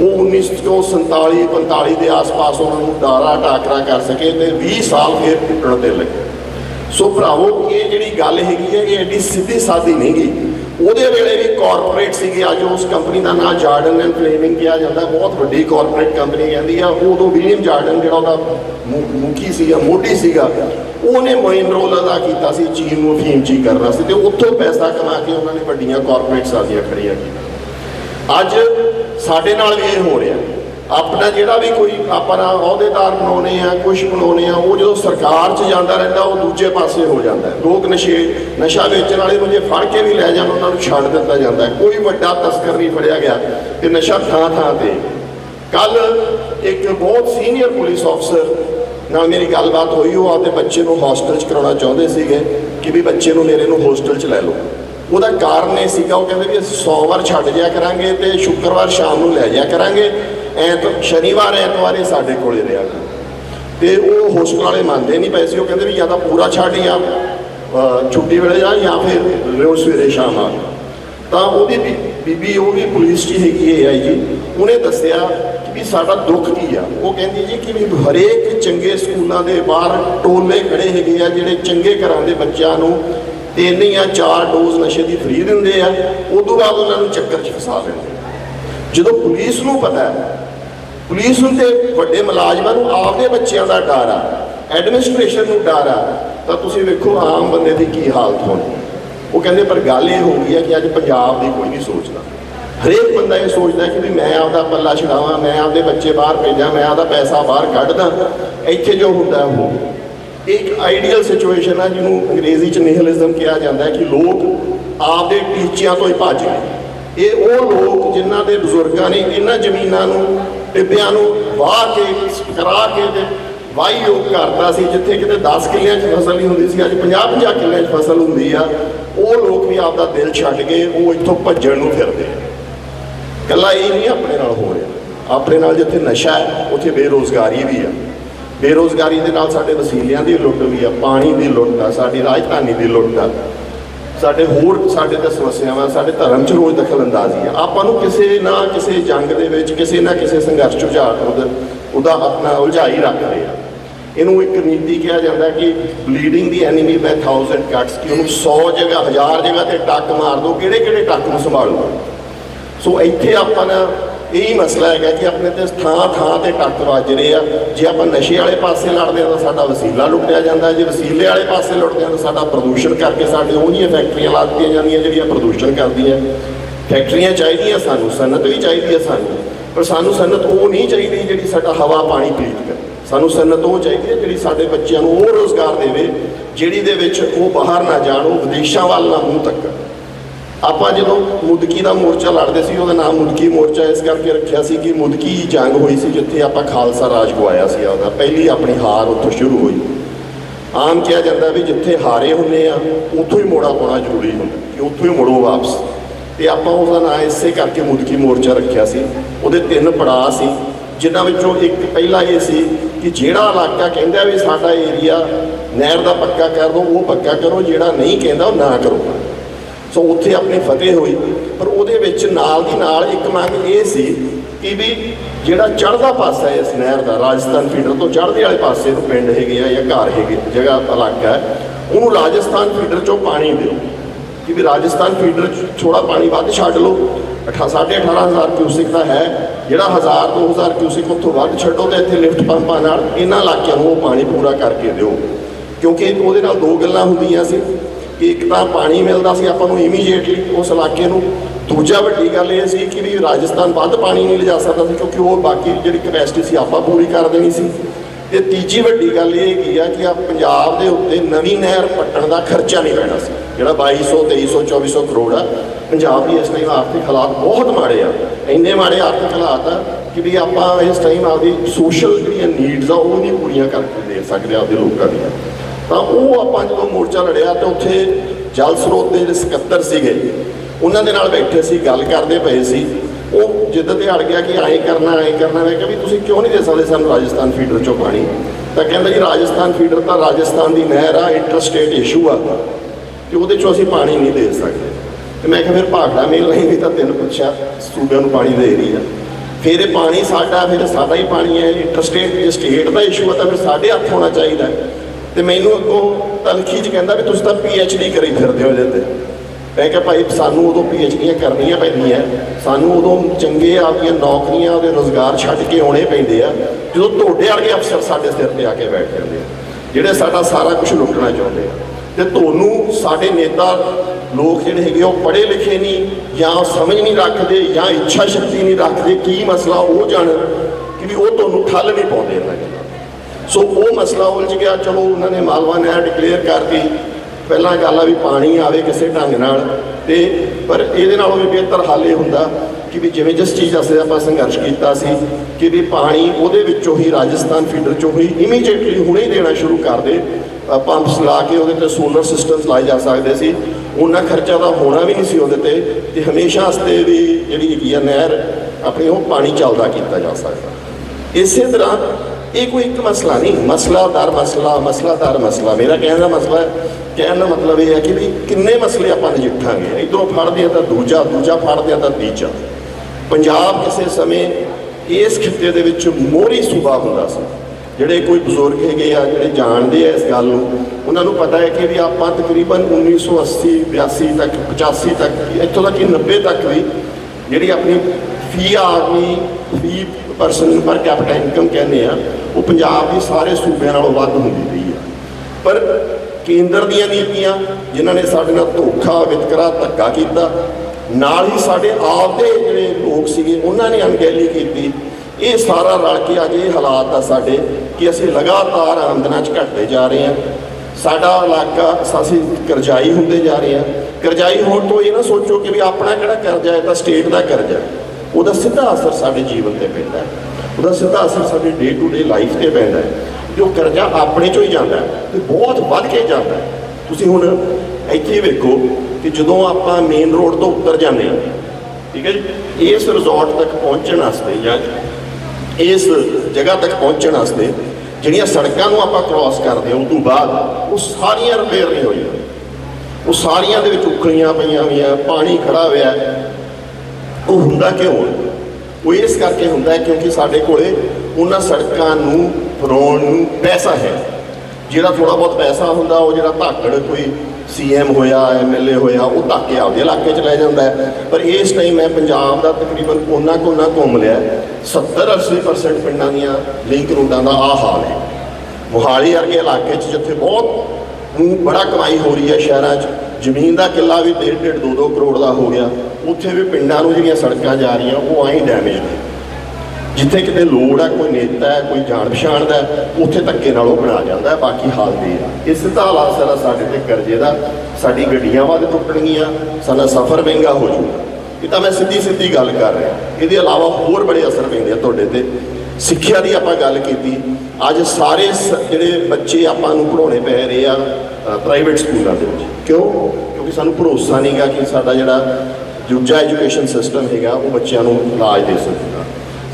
ਉਹ 1947 45 ਦੇ ਆਸ-ਪਾਸ ਉਹਨਾਂ ਨੂੰ ਡਾਰਾ ਟਾਕਰਾ ਕਰ ਸਕੇ ਤੇ 20 ਸਾਲ ਫੇਰ ਟੁੱਟਣ ਤੇ ਲੱਗੇ ਸੋ ਭਰਾਵੋ, ਇਹ ਜਿਹੜੀ ਗੱਲ ਹੈਗੀ ਹੈ, ਇਹ ਐਡੀ ਸਿੱਧੀ ਸਾਦੀ ਨਹੀਂ ਗਈ ਉਹਦੇ ਵੇਲੇ ਵੀ ਕਾਰਪੋਰੇਟ ਸੀਗੇ ਅੱਜ ਉਸ ਕੰਪਨੀ ਦਾ ਨਾਮ ਜਾਰਡਨ ਐਂਡ ਫਲੇਮਿੰਗ ਕਿਹਾ ਜਾਂਦਾ। ਬਹੁਤ ਵੱਡੀ ਕਾਰਪੋਰੇਟ ਕੰਪਨੀ ਕਹਿੰਦੀ ਆ। ਉਦੋਂ ਵਿਲੀਅਮ ਜਾਰਡਨ ਜਿਹੜਾ ਉਹਦਾ ਮੁਖੀ ਸੀਗਾ, ਮੋਢੀ ਸੀਗਾ, ਉਹਨੇ ਮੇਨ ਰੋਲ ਅਦਾ ਕੀਤਾ ਸੀ, ਚੀਨ ਨੂੰ ਅਫੀਮ ਚੀ ਕਰਨਾ ਸੀ ਤੇ ਉੱਥੋਂ ਪੈਸਾ ਕਮਾ ਕੇ ਉਹਨਾਂ ਨੇ ਵੱਡੀਆਂ ਕਾਰਪੋਰੇਟ ਸਾਜ਼ੀਆਂ ਖੜੀਆਂ ਕੀਤੀਆਂ। ਅੱਜ ਸਾਡੇ ਨਾਲ ਵੀ ਇਹ ਹੋ ਰਿਹਾ। ਆਪਣਾ ਜਿਹੜਾ ਵੀ ਕੋਈ ਆਪਣਾ ਅਹੁਦੇਦਾਰ ਬਣਾਉਣੇ ਆ ਕੁਝ ਬਣਾਉਣੇ ਆ, ਉਹ ਜਦੋਂ ਸਰਕਾਰ 'ਚ ਜਾਂਦਾ ਰਹਿੰਦਾ, ਉਹ ਦੂਜੇ ਪਾਸੇ ਹੋ ਜਾਂਦਾ ਲੋਕ ਨਸ਼ੇ, ਨਸ਼ਾ ਵੇਚਣ ਵਾਲੇ ਨੂੰ ਫੜ ਕੇ ਵੀ ਲੈ ਜਾਣ, ਉਹਨਾਂ ਨੂੰ ਛੱਡ ਦਿੱਤਾ ਜਾਂਦਾ ਕੋਈ ਵੱਡਾ ਤਸਕਰ ਨਹੀਂ ਫੜਿਆ ਗਿਆ ਤੇ ਨਸ਼ਾ ਥਾਂ ਥਾਂ ਤੇ। ਕੱਲ ਇੱਕ ਬਹੁਤ ਸੀਨੀਅਰ ਪੁਲਿਸ ਅਫਸਰ ਨਾਲ ਮੇਰੀ ਗੱਲਬਾਤ ਹੋਈ, ਉਹ ਆਪਦੇ ਬੱਚੇ ਨੂੰ ਹੋਸਟਲ 'ਚ ਕਰਾਉਣਾ ਚਾਹੁੰਦੇ ਸੀਗੇ ਕਿ ਵੀ ਬੱਚੇ ਨੂੰ ਮੇਰੇ ਨੂੰ ਹੋਸਟਲ 'ਚ ਲੈ ਲਓ। ਉਹਦਾ ਕਾਰਨ ਇਹ ਸੀਗਾ, ਉਹ ਕਹਿੰਦੇ ਵੀ ਅਸੀਂ ਸੋਮਵਾਰ ਛੱਡ ਜਿਆ ਕਰਾਂਗੇ ਤੇ ਸ਼ੁੱਕਰਵਾਰ ਸ਼ਾਮ ਨੂੰ ਲੈ ਜਿਆ ਕਰਾਂਗੇ। ਐਤ ਸ਼ਨੀਵਾਰ ਐਤਵਾਰ ਇਹ ਸਾਡੇ ਕੋਲੇ ਰਿਹਾ ਕਰੂ। ਤੇ ਉਹ ਹੋਸਟਲ ਵਾਲੇ ਮੰਨਦੇ ਨਹੀਂ ਪਏ ਸੀ ਉਹ ਕਹਿੰਦੇ ਵੀ ਜਾਂ ਤਾਂ ਪੂਰਾ ਛੱਡ ਜਾਂ ਅ, ਛੁੱਟੀ ਵੇਲੇ ਜਾ ਜਾਂ ਫਿਰ ਰੋਜ਼ ਸਵੇਰੇ ਸ਼ਾਮ ਆ ਤਾਂ ਉਹਦੀ ਬੀ- ਬੀਬੀ ਉਹ ਵੀ ਪੁਲਿਸ 'ਚ ਹੀ ਹੈਗੀ ਹੈ ਆਈ ਜੀ ਉਹਨੇ ਦੱਸਿਆ ਵੀ ਸਾਡਾ ਦੁੱਖ ਕੀ ਆ? ਉਹ ਕਹਿੰਦੀ ਜੀ ਕਿ ਵੀ ਹਰੇਕ ਚੰਗੇ ਸਕੂਲਾਂ ਦੇ ਬਾਹਰ ਟੋਲੇ ਖੜੇ ਹੈਗੇ ਆ ਜਿਹੜੇ ਚੰਗੇ ਘਰਾਂ ਦੇ ਬੱਚਿਆਂ ਨੂੰ ਤਿੰਨ ਜਾਂ ਚਾਰ ਡੋਜ਼ ਨਸ਼ੇ ਦੀ ਫ੍ਰੀ ਦਿੰਦੇ ਆ ਉਦੋਂ ਬਾਅਦ ਉਹਨਾਂ ਨੂੰ ਚੱਕਰ 'ਚ ਫਸਾ ਦਿੰਦੇ ਜਦੋਂ ਪੁਲਿਸ ਨੂੰ ਪਤਾ ਹੈ ਪੁਲਿਸ ਨੂੰ ਤੇ ਵੱਡੇ ਮੁਲਾਜ਼ਮਾਂ ਨੂੰ ਆਪਦੇ ਬੱਚਿਆਂ ਦਾ ਡਰ ਆ ਐਡਮਿਨਿਸਟ੍ਰੇਸ਼ਨ ਨੂੰ ਡਰ ਆ, ਤਾਂ ਤੁਸੀਂ ਵੇਖੋ ਆਮ ਬੰਦੇ ਦੀ ਕੀ ਹਾਲਤ ਹੋਣੀ। ਉਹ ਕਹਿੰਦੇ, ਪਰ ਗੱਲ ਇਹ ਹੋ ਗਈ ਹੈ ਕਿ ਅੱਜ ਪੰਜਾਬ ਦੀ ਕੋਈ ਨਹੀਂ ਸੋਚਦਾ। ਹਰੇਕ ਬੰਦਾ ਇਹ ਸੋਚਦਾ ਕਿ ਵੀ ਮੈਂ ਆਪਦਾ ਪੱਲਾ ਛਡਾਵਾਂ, ਮੈਂ ਆਪਦੇ ਬੱਚੇ ਬਾਹਰ ਭੇਜਾਂ, ਮੈਂ ਆਪਦਾ ਪੈਸਾ ਬਾਹਰ ਕੱਢਦਾ। ਇੱਥੇ ਜੋ ਹੁੰਦਾ ਉਹ। ਇੱਕ ਆਈਡੀਅਲ ਸਿਚੁਏਸ਼ਨ ਆ ਜਿਹਨੂੰ ਅੰਗਰੇਜ਼ੀ ਚ ਨਿਹਲਿਜ਼ਮ ਕਿਹਾ ਜਾਂਦਾ ਹੈ ਕਿ ਲੋਕ ਆਪਦੇ ਟੀਚਿਆਂ ਤੋਂ ਹੀ ਭੱਜ ਗਏ। ਇਹ ਉਹ ਲੋਕ ਜਿਨ੍ਹਾਂ ਦੇ ਬਜ਼ੁਰਗਾਂ ਨੇ, ਇਹਨਾਂ ਜ਼ਮੀਨਾਂ ਨੂੰ ਟਿੱਬਿਆਂ ਨੂੰ ਵਾਹ ਕੇ, ਕਰਾ ਕੇ ਤੇ ਵਾਹੀ ਯੋਗ ਕਰਦਾ ਸੀ, ਜਿੱਥੇ ਕਿਤੇ 10 ਕਿੱਲਿਆਂ 'ਚ ਫਸਲ ਨਹੀਂ ਹੁੰਦੀ ਸੀ, ਅੱਜ 50 50 ਕਿੱਲਿਆਂ 'ਚ ਫਸਲ ਹੁੰਦੀ ਆ, ਉਹ ਲੋਕ ਵੀ ਆਪਦਾ ਦਿਲ ਛੱਡ ਕੇ ਉਹ ਇੱਥੋਂ ਭੱਜਣ ਨੂੰ ਫਿਰਦੇ ਆ। ਕੱਲਾ ਇਹ ਨਹੀਂ ਆਪਣੇ ਨਾਲ ਹੋ ਰਿਹਾ ਆਪਣੇ ਨਾਲ ਜਿੱਥੇ ਨਸ਼ਾ ਹੈ, ਉੱਥੇ ਬੇਰੋਜ਼ਗਾਰੀ ਵੀ ਆ। ਬੇਰੋਜ਼ਗਾਰੀ ਦੇ ਨਾਲ ਸਾਡੇ ਵਸੀਲਿਆਂ ਦੀ ਲੁੱਟ ਵੀ ਆ, ਪਾਣੀ ਦੀ ਲੁੱਟ ਆ, ਸਾਡੀ ਰਾਜਧਾਨੀ ਦੀ ਲੁੱਟ ਆ। ਸਾਡੇ ਹੋਰ ਸਾਡੇ ਤੇ ਸਮੱਸਿਆਵਾਂ, ਸਾਡੇ ਧਰਮ 'ਚ ਰੋਜ਼ ਦਖਲ ਅੰਦਾਜ਼ੀ ਆ। ਆਪਾਂ ਨੂੰ ਕਿਸੇ ਨਾ ਕਿਸੇ ਜੰਗ ਦੇ ਵਿੱਚ, ਕਿਸੇ ਨਾ ਕਿਸੇ ਸੰਘਰਸ਼ 'ਚ ਉਝਾ ਉਹਦਾ ਉਹਦਾ ਆਪਣਾ ਉਲਝਾਈ ਰੱਖ ਰਹੇ ਆ। ਇਹਨੂੰ ਇੱਕ ਨੀਤੀ ਕਿਹਾ ਜਾਂਦਾ ਕਿ ਬਲੀਡਿੰਗ ਦੀ ਐਨੀਮੀ ਬਾਈ 1000 ਕੱਟਸ ਕਿ ਉਹਨੂੰ 100 ਜਗ੍ਹਾ, ਹਜ਼ਾਰ ਜਗ੍ਹਾ ਤੇ ਟੱਕ ਮਾਰ ਦੋ ਕਿਹੜੇ ਕਿਹੜੇ ਟੱਕ ਨੂੰ ਸੰਭਾਲੋ ਸੋ ਇੱਥੇ ਆਪਾਂ ਨਾ ਇਹੀ ਮਸਲਾ ਹੈਗਾ ਕਿ ਆਪਣੇ ਤੇ ਥਾਂ ਥਾਂ ਤੇ ਟੱਕ ਵੱਜ ਰਹੇ ਆ। ਜੇ ਆਪਾਂ ਨਸ਼ੇ ਵਾਲੇ ਪਾਸੇ ਲੜਦੇ ਆ ਤਾਂ ਸਾਡਾ ਵਸੀਲਾ ਲੁੱਟਿਆ ਜਾਂਦਾ। ਜੇ ਵਸੀਲੇ ਵਾਲੇ ਪਾਸੇ ਲੁੱਟਦੇ ਆ ਤਾਂ ਸਾਡਾ ਪ੍ਰਦੂਸ਼ਣ ਕਰਕੇ ਸਾਡੇ ਉਹਨੀਆਂ ਫੈਕਟਰੀਆਂ ਲਾ ਦਿੱਤੀਆਂ ਜਾਂਦੀਆਂ ਜਿਹੜੀਆਂ ਪ੍ਰਦੂਸ਼ਣ ਕਰਦੀਆਂ। ਫੈਕਟਰੀਆਂ ਚਾਹੀਦੀਆਂ ਸਾਨੂੰ, ਸਨਅਤ ਵੀ ਚਾਹੀਦੀ ਹੈ ਸਾਨੂੰ। ਪਰ ਸਾਨੂੰ ਸਨਅਤ ਉਹ ਨਹੀਂ ਚਾਹੀਦੀ ਜਿਹੜੀ ਸਾਡਾ ਹਵਾ, ਪਾਣੀ ਪਲੀਤ ਕਰੇ। ਸਾਨੂੰ ਸਨਅਤ ਉਹ ਚਾਹੀਦੀ ਹੈ ਜਿਹੜੀ ਸਾਡੇ ਬੱਚਿਆਂ ਨੂੰ ਉਹ ਰੋਜ਼ਗਾਰ ਦੇਵੇ, ਜਿਹੜੀ ਦੇ ਵਿੱਚ ਉਹ ਬਾਹਰ ਨਾ ਜਾਣ, ਉਹ ਵਿਦੇਸ਼ਾਂ ਵੱਲ ਨਾ ਮੂੰਹ ਤੱਕਣ। ਆਪਾਂ ਜਦੋਂ ਮੁਦਕੀ ਦਾ ਮੋਰਚਾ ਲੜਦੇ ਸੀ, ਉਹਦਾ ਨਾਮ ਮੁਦਕੀ ਮੋਰਚਾ ਇਸ ਕਰਕੇ ਰੱਖਿਆ ਸੀ ਕਿ ਮੁਦਕੀ ਜੰਗ ਹੋਈ ਸੀ ਜਿੱਥੇ ਆਪਾਂ ਖਾਲਸਾ ਰਾਜ ਗਵਾਇਆ ਸੀ ਉਹਦਾ ਪਹਿਲੀ ਆਪਣੀ ਹਾਰ ਉੱਥੋਂ ਸ਼ੁਰੂ ਹੋਈ। ਆਮ ਕਿਹਾ ਜਾਂਦਾ ਵੀ ਜਿੱਥੇ ਹਾਰੇ ਹੁੰਨੇ ਆ, ਉੱਥੋਂ ਹੀ ਮੋੜਾ ਪਾਉਣਾ ਜ਼ਰੂਰੀ ਹੁੰਦਾ ਕਿ ਉੱਥੋਂ ਹੀ ਮੁੜੋ ਵਾਪਸ। ਤੇ ਆਪਾਂ ਉਹਦਾ ਨਾਮ ਇਸੇ ਕਰਕੇ ਮੁਦਕੀ ਮੋਰਚਾ ਰੱਖਿਆ ਸੀ। ਉਹਦੇ ਤਿੰਨ ਪੜਾਅ ਸੀ, ਜਿਨ੍ਹਾਂ ਵਿੱਚੋਂ ਇੱਕ ਪਹਿਲਾ ਇਹ ਸੀ ਕਿ ਜਿਹੜਾ ਇਲਾਕਾ ਕਹਿੰਦਾ ਵੀ ਸਾਡਾ ਏਰੀਆ ਨਹਿਰ ਦਾ ਪੱਕਾ ਕਰ ਦਿਓ ਉਹ ਪੱਕਾ ਕਰੋ, ਜਿਹੜਾ ਨਹੀਂ ਕਹਿੰਦਾ ਉਹ ਨਾ ਕਰੋ। ਸੋ ਉੱਥੇ ਆਪਣੀ ਫਤਿਹ ਹੋਈ। ਪਰ ਉਹਦੇ ਵਿੱਚ ਨਾਲ ਦੀ ਨਾਲ ਇੱਕ ਮੰਗ ਇਹ ਸੀ ਕਿ ਵੀ ਜਿਹੜਾ ਚੜ੍ਹਦਾ ਪਾਸਾ ਹੈ ਇਸ ਨਹਿਰ ਦਾ, ਰਾਜਸਥਾਨ ਫੀਡਰ ਤੋਂ ਚੜ੍ਹਦੇ ਵਾਲੇ ਪਾਸੇ ਨੂੰ ਪਿੰਡ ਹੈਗੇ ਆ ਜਾਂ ਘਰ ਹੈਗੇ, ਜਗ੍ਹਾ ਇਲਾਕਾ ਹੈ, ਉਹਨੂੰ ਰਾਜਸਥਾਨ ਫੀਡਰ ਚੋਂ ਪਾਣੀ ਦਿਓ। ਕਿ ਵੀ ਰਾਜਸਥਾਨ ਫੀਡਰ 'ਚ ਥੋੜਾ ਪਾਣੀ ਵੱਧ ਛੱਡ ਲਓ। ਅਠਾ- ਸਾਢੇ 18000 ਕਿਊਸਿਕ ਦਾ ਹੈ। ਜਿਹੜਾ 1000 2000 ਕਿਊਸਿਕ ਉੱਥੋਂ ਵੱਧ ਛੱਡੋ ਤੇ ਇੱਥੇ ਲਿਫਟ ਪੰਪਾਂ ਨਾਲ ਇਹਨਾਂ ਇਲਾਕਿਆਂ ਨੂੰ ਉਹ ਪਾਣੀ ਪੂਰਾ ਕਰਕੇ ਦਿਓ। ਕਿਉਂਕਿ ਉਹਦੇ ਨਾਲ ਦੋ ਗੱਲਾਂ ਹੁੰਦੀਆਂ ਸੀ। ਕਿ ਇੱਕ ਤਾਂ ਪਾਣੀ ਮਿਲਦਾ ਸੀ ਆਪਾਂ ਨੂੰ ਇਮੀਡੀਏਟਲੀ ਉਸ ਇਲਾਕੇ ਨੂੰ। ਦੂਜਾ ਵੱਡੀ ਗੱਲ ਇਹ ਸੀ ਕਿ ਵੀ ਰਾਜਸਥਾਨ ਵੱਧ ਪਾਣੀ ਨਹੀਂ ਲਿਜਾ ਸਕਦਾ ਸੀ ਕਿਉਂਕਿ ਉਹ ਬਾਕੀ ਜਿਹੜੀ ਕਪੈਸਿਟੀ ਸੀ ਆਪਾਂ ਪੂਰੀ ਕਰ ਦੇਣੀ ਸੀ। ਤੇ ਤੀਜੀ ਵੱਡੀ ਗੱਲ ਇਹ ਹੈਗੀ ਆ ਕਿ ਆ ਪੰਜਾਬ ਦੇ ਉੱਤੇ ਨਵੀਂ ਨਹਿਰ ਪੱਟਣ ਦਾ ਖਰਚਾ ਨਹੀਂ ਪੈਣਾ ਸੀ। ਜਿਹੜਾ 2200 2300 2400 ਕਰੋੜ ਆ, ਪੰਜਾਬ ਦੀ ਇਸ ਟਾਈਮ ਆਰਥਿਕ ਹਾਲਾਤ ਬਹੁਤ ਮਾੜੇ ਆ। ਇੰਨੇ ਮਾੜੇ ਆਰਥਿਕ ਹਾਲਾਤ ਆ ਕਿ ਵੀ ਆਪਾਂ ਇਸ ਟਾਈਮ ਆਪਦੀ ਸੋਸ਼ਲ ਜਿਹੜੀਆਂ ਨੀਡਸ ਆ ਉਹ ਨਹੀਂ ਪੂਰੀਆਂ ਕਰਕੇ ਦੇ ਸਕਦੇ ਆਪਦੇ ਲੋਕਾਂ ਦੀਆਂ। ਤਾਂ ਉਹ ਆਪਾਂ ਜਦੋਂ ਮੋਰਚਾ ਲੜਿਆ ਤਾਂ ਉੱਥੇ ਜਲ ਸਰੋਤ ਦੇ ਜਿਹੜੇ ਸਕੱਤਰ ਸੀਗੇ, ਉਹਨਾਂ ਦੇ ਨਾਲ ਬੈਠੇ ਸੀ, ਗੱਲ ਕਰਦੇ ਪਏ ਸੀ। ਉਹ ਜਿੱਦ ਤੇ ਅੜ ਗਿਆ ਕਿ ਐਂ ਕਰਨਾ ਐਂ ਕਰਨਾ। ਮੈਂ ਕਿਹਾ ਵੀ ਤੁਸੀਂ ਕਿਉਂ ਨਹੀਂ ਦੇ ਸਕਦੇ ਸਾਨੂੰ ਰਾਜਸਥਾਨ ਫੀਡਰ ਚੋਂ ਪਾਣੀ? ਤਾਂ ਕਹਿੰਦਾ ਜੀ, ਰਾਜਸਥਾਨ ਫੀਡਰ ਤਾਂ ਰਾਜਸਥਾਨ ਦੀ ਨਹਿਰ ਆ ਇੰਟਰਸਟੇਟ ਇਸ਼ੂ ਆ। ਤੇ ਉਹਦੇ ਚੋਂ ਅਸੀਂ ਪਾਣੀ ਨਹੀਂ ਦੇ ਸਕਦੇ। ਤੇ ਮੈਂ ਕਿਹਾ ਫਿਰ ਭਾਗੜਾ ਮੇਲ ਨਹੀਂ ਵੀ ਤਾਂ ਤੈਨੂੰ ਪੁੱਛਿਆ, ਸੂਬਿਆਂ ਨੂੰ ਪਾਣੀ ਦੇ ਰਹੀ ਆ। ਫਿਰ ਇਹ ਪਾਣੀ ਸਾਡਾ, ਫਿਰ ਸਾਡਾ ਹੀ ਪਾਣੀ ਹੈ। ਇੰਟਰਸਟੇਟ ਜੇ ਸਟੇਟ ਦਾ ਇਸ਼ੂ ਆ ਤਾਂ ਫਿਰ ਸਾਡੇ ਹੱਥ ਹੋਣਾ ਚਾਹੀਦਾ। ਤੇ ਮੈਨੂੰ ਅੱਗੋਂ ਤਲਖੀ ਚ ਕਹਿੰਦਾ ਵੀ ਤੁਸੀਂ ਤਾਂ ਪੀ ਡੀ ਕਰੀ ਫਿਰਦੇ ਹੋ ਇਹਦੇ ਤੇ ਮੈਂ ਕਿਹਾ ਭਾਈ ਸਾਨੂੰ ਉਦੋਂ ਪੀ ਡੀਆਂ ਕਰਨੀਆਂ ਪੈਂਦੀਆਂ। ਸਾਨੂੰ ਉਦੋਂ ਚੰਗੇ ਆਪਦੀਆਂ ਨੌਕਰੀਆਂ ਉਹਦੇ ਰੋਜ਼ਗਾਰ ਛੱਡ ਕੇ ਆਉਣੇ ਪੈਂਦੇ ਆ। ਜਦੋਂ ਤੁਹਾਡੇ ਵਰਗੇ ਅਫਸਰ ਸਾਡੇ ਸਿਰ ਤੇ ਆ ਕੇ ਬੈਠ ਜਾਂਦੇ ਆ, ਜਿਹੜੇ ਸਾਡਾ ਸਾਰਾ ਕੁਝ ਲੁੱਟਣਾ ਚਾਹੁੰਦੇ ਆ। ਤੇ ਤੁਹਾਨੂੰ ਸਾਡੇ ਨੇਤਾ ਲੋਕ ਜਿਹੜੇ ਹੈਗੇ ਉਹ ਪੜ੍ਹੇ ਲਿਖੇ ਨਹੀਂ, ਜਾਂ ਸਮਝ ਨਹੀਂ ਰੱਖਦੇ, ਜਾਂ ਇੱਛਾ ਸ਼ਕਤੀ ਨਹੀਂ ਰੱਖਦੇ, ਕੀ ਮਸਲਾ ਉਹ ਜਾਣ ਕਿ ਵੀ ਉਹ ਤੁਹਾਨੂੰ ਠੱਲ ਨਹੀਂ ਪਾਉਂਦੇ ਇਹਨਾਂ ਸੋ ਉਹ ਮਸਲਾ ਉਲਝ ਗਿਆ। ਚਲੋ ਉਹਨਾਂ ਨੇ ਮਾਲਵਾ ਨਹਿਰ ਡਿਕਲੇਅਰ ਕਰਤੀ। ਪਹਿਲਾਂ ਗੱਲ ਆ ਵੀ ਪਾਣੀ ਆਵੇ ਕਿਸੇ ਢੰਗ ਨਾਲ ਤੇ ਪਰ ਇਹਦੇ ਨਾਲੋਂ ਵੀ ਬਿਹਤਰ ਹੱਲ ਇਹ ਹੁੰਦਾ ਕਿ ਵੀ ਜਿਵੇਂ ਜਿਸ ਚੀਜ਼ ਵਾਸਤੇ ਆਪਾਂ ਸੰਘਰਸ਼ ਕੀਤਾ ਸੀ ਕਿ ਵੀ ਪਾਣੀ ਉਹਦੇ ਵਿੱਚੋਂ ਹੀ ਰਾਜਸਥਾਨ ਫੀਡਰ ਚੋਂ ਹੀ ਇਮੀਡੀਏਟਲੀ ਹੁਣੇ ਹੀ ਦੇਣਾ ਸ਼ੁਰੂ ਕਰ ਦੇ। ਪੰਪਸ ਲਾ ਕੇ ਉਹਦੇ ਤੇ ਸੋਲਰ ਸਿਸਟਮਸ ਲਾਏ ਜਾ ਸਕਦੇ ਸੀ। ਉਹਨਾਂ ਖਰਚਾ ਦਾ ਹੋਣਾ ਵੀ ਨਹੀਂ ਸੀ ਉਹਦੇ ਤੇ ਤੇ ਹਮੇਸ਼ਾ ਵਾਸਤੇ ਵੀ ਜਿਹੜੀ ਹੈਗੀ ਆ ਨਹਿਰ, ਆਪਣੀ ਉਹ ਪਾਣੀ ਚੱਲਦਾ ਕੀਤਾ ਜਾ ਸਕਦਾ। ਇਸੇ ਤਰ੍ਹਾਂ ਇਹ ਕੋਈ ਇੱਕ ਮਸਲਾ ਨਹੀਂ, ਮਸਲਾਦਾਰ ਮਸਲਾ ਮਸਲਾ ਦਰ ਮਸਲਾ। ਮੇਰਾ ਕਹਿਣ ਦਾ ਮਸਲਾ ਕਹਿਣ ਦਾ ਮਤਲਬ ਇਹ ਹੈ ਕਿ ਵੀ ਕਿੰਨੇ ਮਸਲੇ ਆਪਾਂ ਨਜਿੱਠਾਂਗੇ? ਇਧਰੋਂ ਫੜਦੇ ਆ ਤਾਂ ਦੂਜਾ ਦੂਜਾ ਫੜਦੇ ਆ ਤਾਂ ਤੀਜਾ। ਪੰਜਾਬ ਕਿਸੇ ਸਮੇਂ ਇਸ ਖਿੱਤੇ ਦੇ ਵਿੱਚ ਮੋਹਰੀ ਸੂਬਾ ਹੁੰਦਾ ਸੀ। ਜਿਹੜੇ ਕੋਈ ਬਜ਼ੁਰਗ ਹੈਗੇ ਆ, ਜਿਹੜੇ ਜਾਣਦੇ ਆ ਇਸ ਗੱਲ ਨੂੰ, ਉਹਨਾਂ ਨੂੰ ਪਤਾ ਹੈ ਕਿ ਵੀ ਆਪਾਂ ਤਕਰੀਬਨ 1980 82 ਤੱਕ 85 ਤੱਕ, ਇੱਥੋਂ ਤੱਕ ਕਿ 90 ਤੱਕ ਵੀ ਜਿਹੜੀ ਆਪਣੀ ਫੀ ਆਦਮੀ ਫੀ ਪਰਸਨ ਪਰ ਕੈਪੀਟਲ ਇਨਕਮ ਕਹਿੰਦੇ ਆ, ਉਹ ਪੰਜਾਬ ਦੀ ਸਾਰੇ ਸੂਬਿਆਂ ਨਾਲੋਂ ਵੱਧ ਹੁੰਦੀ ਰਹੀ ਹੈ ਪਰ ਕੇਂਦਰ ਦੀਆਂ ਨੀਤੀਆਂ, ਜਿਨ੍ਹਾਂ ਨੇ ਸਾਡੇ ਨਾਲ ਧੋਖਾ ਵਿਤਕਰਾ ਧੱਕਾ ਕੀਤਾ, ਨਾਲ ਹੀ ਸਾਡੇ ਆਪ ਦੇ ਜਿਹੜੇ ਲੋਕ ਸੀਗੇ, ਉਹਨਾਂ ਨੇ ਅਣਗਹਿਲੀ ਕੀਤੀ। ਇਹ ਸਾਰਾ ਰਲ ਕੇ ਅੱਜ ਇਹ ਹਾਲਾਤ ਆ ਸਾਡੇ ਕਿ ਅਸੀਂ ਲਗਾਤਾਰ ਆਮਦਨਾਂ 'ਚ ਘਟਦੇ ਜਾ ਰਹੇ ਹਾਂ। ਸਾਡਾ ਇਲਾਕਾ ਅਸੀਂ ਕਰਜ਼ਾਈ ਹੁੰਦੇ ਜਾ ਰਹੇ ਹਾਂ। ਕਰਜ਼ਾਈ ਹੋਣ ਤੋਂ ਇਹ ਨਾ ਸੋਚੋ ਕਿ ਵੀ ਆਪਣਾ ਕਿਹੜਾ ਕਰਜ਼ਾ ਹੈ ਤਾਂ ਸਟੇਟ ਦਾ ਕਰਜ਼ਾ ਹੈ। ਉਹਦਾ ਸਿੱਧਾ ਅਸਰ ਸਾਡੇ ਜੀਵਨ ਤੇ ਪੈਂਦਾ ਹੈ। ਉਹਦਾ ਸਿੱਧਾ ਅਸਰ ਸਾਡੀ ਡੇ ਟੂ ਡੇ ਲਾਈਫ ਤੇ ਪੈਂਦਾ ਹੈ। ਜੋ ਕਰਜ਼ਾ ਆਪਣੇ ਚੋਂ ਹੀ ਜਾਂਦਾ ਹੈ ਤੇ ਬਹੁਤ ਵੱਧ ਕੇ ਜਾਂਦਾ ਤੁਸੀਂ ਹੁਣ ਇੱਥੇ ਵੇਖੋ ਕਿ ਜਦੋਂ ਆਪਾਂ ਮੇਨ ਰੋਡ ਤੋਂ ਉੱਤਰ ਜਾਂਦੇ ਹਾਂ, ਠੀਕ ਹੈ ਜੀ, ਇਸ ਰਿਜ਼ੋਰਟ ਤੱਕ ਪਹੁੰਚਣ ਵਾਸਤੇ ਜਾਂ ਇਸ ਜਗ੍ਹਾ ਤੱਕ ਪਹੁੰਚਣ ਵਾਸਤੇ ਜਿਹੜੀਆਂ ਸੜਕਾਂ ਨੂੰ ਆਪਾਂ ਕ੍ਰਾਸ ਕਰਦੇ ਹਾਂ, ਉਸ ਤੋਂ ਬਾਅਦ ਉਹ ਸਾਰੀਆਂ ਰਿਪੇਅਰ ਨਹੀਂ ਹੋਈਆਂ। ਉਹ ਸਾਰੀਆਂ ਦੇ ਵਿੱਚ ਉਖਲੀਆਂ ਪਈਆਂ ਹੋਈਆਂ, ਪਾਣੀ ਖੜਾ ਹੋਇਆ ਉਹ ਹੁੰਦਾ ਕਿਉਂ ਹੈ? ਉਹ ਇਸ ਕਰਕੇ ਹੁੰਦਾ ਹੈ ਕਿਉਂਕਿ ਸਾਡੇ ਕੋਲੇ ਉਹਨਾਂ ਸੜਕਾਂ ਨੂੰ ਫਰੋਣ ਨੂੰ ਪੈਸਾ ਹੈ। ਜਿਹੜਾ ਥੋੜਾ ਬਹੁਤ ਪੈਸਾ ਹੁੰਦਾ, ਉਹ ਜਿਹੜਾ ਧਾਕੜ ਕੋਈ ਸੀਐਮ ਹੋਇਆ ਐਮਐਲਏ ਹੋਇਆ, ਉਹ ਧੱਕੇ ਆਪਦੇ ਇਲਾਕੇ 'ਚ ਲੈ ਜਾਂਦਾ ਹੈ। ਪਰ ਇਸ ਟਾਈਮ ਮੈਂ ਪੰਜਾਬ ਦਾ ਤਕਰੀਬਨ ਕੋਨਾ ਕੋਨਾ ਘੁੰਮ ਲਿਆ 70-80% ਪਿੰਡਾਂ ਦੀਆਂ ਲਿੰਕ ਰੋਡਾਂ ਦਾ ਆ ਹਾਲ ਹੈ। ਮੋਹਾਲੀ ਵਰਗੇ ਇਲਾਕੇ 'ਚ ਜਿੱਥੇ ਬਹੁਤ ਬੜਾ ਕਮਾਈ ਹੋ ਰਹੀ ਹੈ ਸ਼ਹਿਰਾਂ 'ਚ, ਜ਼ਮੀਨ ਦਾ ਕਿੱਲਾ ਵੀ ਡੇਢ ਡੇਢ 2-2 ਕਰੋੜ ਦਾ ਹੋ ਗਿਆ। ਉੱਥੇ ਵੀ ਪਿੰਡਾਂ ਨੂੰ ਜਿਹੜੀਆਂ ਸੜਕਾਂ ਜਾ ਰਹੀਆਂ, ਉਹ ਐਂ ਡੈਮੇਜ ਨੇ। ਜਿੱਥੇ ਕਿਤੇ ਲੋੜ ਹੈ ਕੋਈ ਨੇਤਾ ਹੈ, ਕੋਈ ਜਾਣ ਪਛਾਣ ਦਾ ਉੱਥੇ ਧੱਕੇ ਨਾਲ ਉਹ ਬਣਾ ਜਾਂਦਾ ਬਾਕੀ ਹਾਲ ਦੇ ਆ। ਇਹ ਸਿੱਧਾ ਹਾਲਾਤ ਸਾਰਾ ਸਾਡੇ ਤੇ ਕਰਜ਼ੇ ਦਾ, ਸਾਡੀ ਗੱਡੀਆਂ ਵੱਧ ਟੁੱਟਣਗੀਆਂ, ਸਾਡਾ ਸਫ਼ਰ ਮਹਿੰਗਾ ਹੋ ਜਾਊਗਾ। ਇਹ ਤਾਂ ਮੈਂ ਸਿੱਧੀ ਸਿੱਧੀ ਗੱਲ ਕਰ ਰਿਹਾ। ਇਹਦੇ ਇਲਾਵਾ ਹੋਰ ਬੜੇ ਅਸਰ ਪੈਂਦੇ ਆ ਤੁਹਾਡੇ ਤੇ। ਸਿੱਖਿਆ ਦੀ ਆਪਾਂ ਗੱਲ ਕੀਤੀ। ਅੱਜ ਸਾਰੇ ਸ- ਜਿਹੜੇ ਬੱਚੇ ਆਪਾਂ ਨੂੰ ਪੜਾਉਣੇ ਪੈ ਰਹੇ ਆ ਪ੍ਰਾਈਵੇਟ ਸਕੂਲਾਂ ਦੇ ਵਿੱਚ। ਕਿਉਂ? ਕਿਉਂਕਿ ਸਾਨੂੰ ਭਰੋਸਾ ਨਹੀਂਗਾ ਕਿ ਸਾਡਾ ਜਿਹੜਾ ਦੂਜਾ ਐਜੂਕੇਸ਼ਨ ਸਿਸਟਮ ਹੈਗਾ, ਉਹ ਬੱਚਿਆਂ ਨੂੰ ਇਲਾਜ ਦੇ ਸਕਦਾ।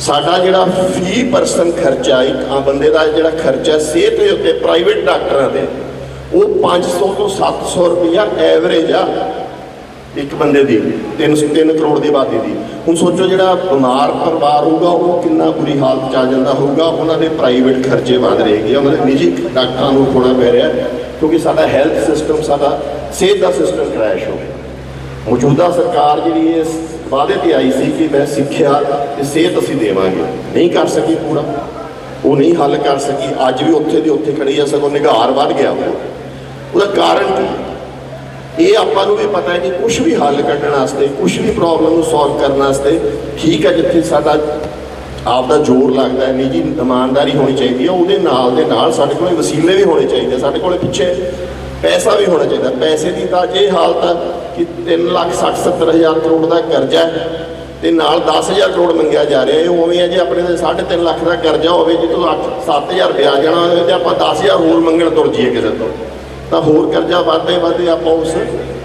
ਸਾਡਾ ਜਿਹੜਾ ਫੀ ਪਰਸਨ ਖਰਚਾ ਇੱਕ ਆ ਬੰਦੇ ਦਾ ਜਿਹੜਾ ਖਰਚਾ ਸਿਹਤ ਦੇ ਉੱਤੇ ਪ੍ਰਾਈਵੇਟ ਡਾਕਟਰਾਂ ਦੇ, ਉਹ 500 ਤੋਂ 700 ਰੁਪਇਆ ਐਵਰੇਜ ਆ ਇੱਕ ਬੰਦੇ ਦੀ 3 3 ਕਰੋੜ ਦੀ ਆਬਾਦੀ ਦੀ। ਹੁਣ ਸੋਚੋ ਜਿਹੜਾ ਬਿਮਾਰ ਪਰਿਵਾਰ ਹੋਊਗਾ, ਉਹ ਕਿੰਨਾ ਬੁਰੀ ਹਾਲਤ ਚ ਆ ਜਾਂਦਾ ਹੋਊਗਾ, ਉਹਨਾਂ ਦੇ ਪ੍ਰਾਈਵੇਟ ਖਰਚੇ ਵੱਧ ਰਹੇਗੇ ਉਹਨਾਂ ਦੇ ਨਿੱਜੀ ਡਾਕਟਰਾਂ ਨੂੰ ਖੋਣਾ ਪੈ ਰਿਹਾ, ਕਿਉਂਕਿ ਸਾਡਾ ਹੈਲਥ ਸਿਸਟਮ ਸਾਡਾ ਸਿਹਤ ਦਾ ਸਿਸਟਮ ਕ੍ਰੈਸ਼ ਹੋ ਗਿਆ। ਮੌਜੂਦਾ ਸਰਕਾਰ ਜਿਹੜੀ ਇਸ ਵਾਅਦੇ ਤੇ ਆਈ ਸੀ ਕਿ ਮੈਂ ਸਿੱਖਿਆ ਤੇ ਸਿਹਤ ਅਸੀਂ ਦੇਵਾਂਗੇ। ਨਹੀਂ ਕਰ ਸਕੀ ਪੂਰਾ। ਉਹ ਨਹੀਂ ਹੱਲ ਕਰ ਸਕੀ। ਅੱਜ ਵੀ ਉੱਥੇ ਦੀ ਉੱਥੇ ਖੜੀ ਆ ਸਗੋਂ ਨਿਗਾਰ ਵੱਧ ਗਿਆ ਉਹਦਾ। ਕਾਰਨ ਕੀ? ਇਹ ਆਪਾਂ ਨੂੰ ਵੀ ਪਤਾ ਹੈ ਕਿ ਕੁਝ ਵੀ ਹੱਲ ਕੱਢਣ ਵਾਸਤੇ ਕੁਝ ਵੀ ਪ੍ਰੋਬਲਮ ਨੂੰ ਸੋਲਵ ਕਰਨ ਵਾਸਤੇ ਠੀਕ ਹੈ ਜਿੱਥੇ ਸਾਡਾ ਆਪ ਦਾ ਜ਼ੋਰ ਲੱਗਦਾ ਹੈ, ਨਿੱਜੀ ਇਮਾਨਦਾਰੀ ਹੋਣੀ ਚਾਹੀਦੀ ਹੈ, ਉਹਦੇ ਨਾਲ ਦੇ ਨਾਲ ਸਾਡੇ ਕੋਲ ਵਸੀਲੇ ਵੀ ਹੋਣੇ ਚਾਹੀਦੇ ਸਾਡੇ ਕੋਲੇ ਪਿੱਛੇ ਪੈਸਾ ਵੀ ਹੋਣਾ ਚਾਹੀਦਾ। ਪੈਸੇ ਦੀ ਤਾਂ ਇਹ ਹਾਲਤ ਹੈ ਕਿ 3 ਲੱਖ 60 70 ਹਜ਼ਾਰ ਕਰੋੜ ਦਾ ਕਰਜ਼ਾ ਹੈ ਤੇ ਨਾਲ 10000 ਕਰੋੜ ਮੰਗਿਆ ਜਾ ਰਿਹਾ। ਇਹ ਉਵੇਂ ਹੈ ਜੇ ਆਪਣੇ ਤੇ 3.5 ਲੱਖ ਦਾ ਕਰਜ਼ਾ ਹੋਵੇ, ਜੇ ਤੋਂ ਜਿੱਦੋਂ 7000 ਵਿਆਜ ਜਾਣਾ ਹੋਵੇ ਤੇ ਆਪਾਂ 10000 ਹੋਰ ਮੰਗਣ ਤੁਰ ਜੀਏ ਕਿਸੇ ਤੋਂ। ਤਾਂ ਹੋਰ ਕਰਜ਼ਾ ਵੱਧਦੇ ਵੱਧਦੇ ਆਪਾਂ ਉਸ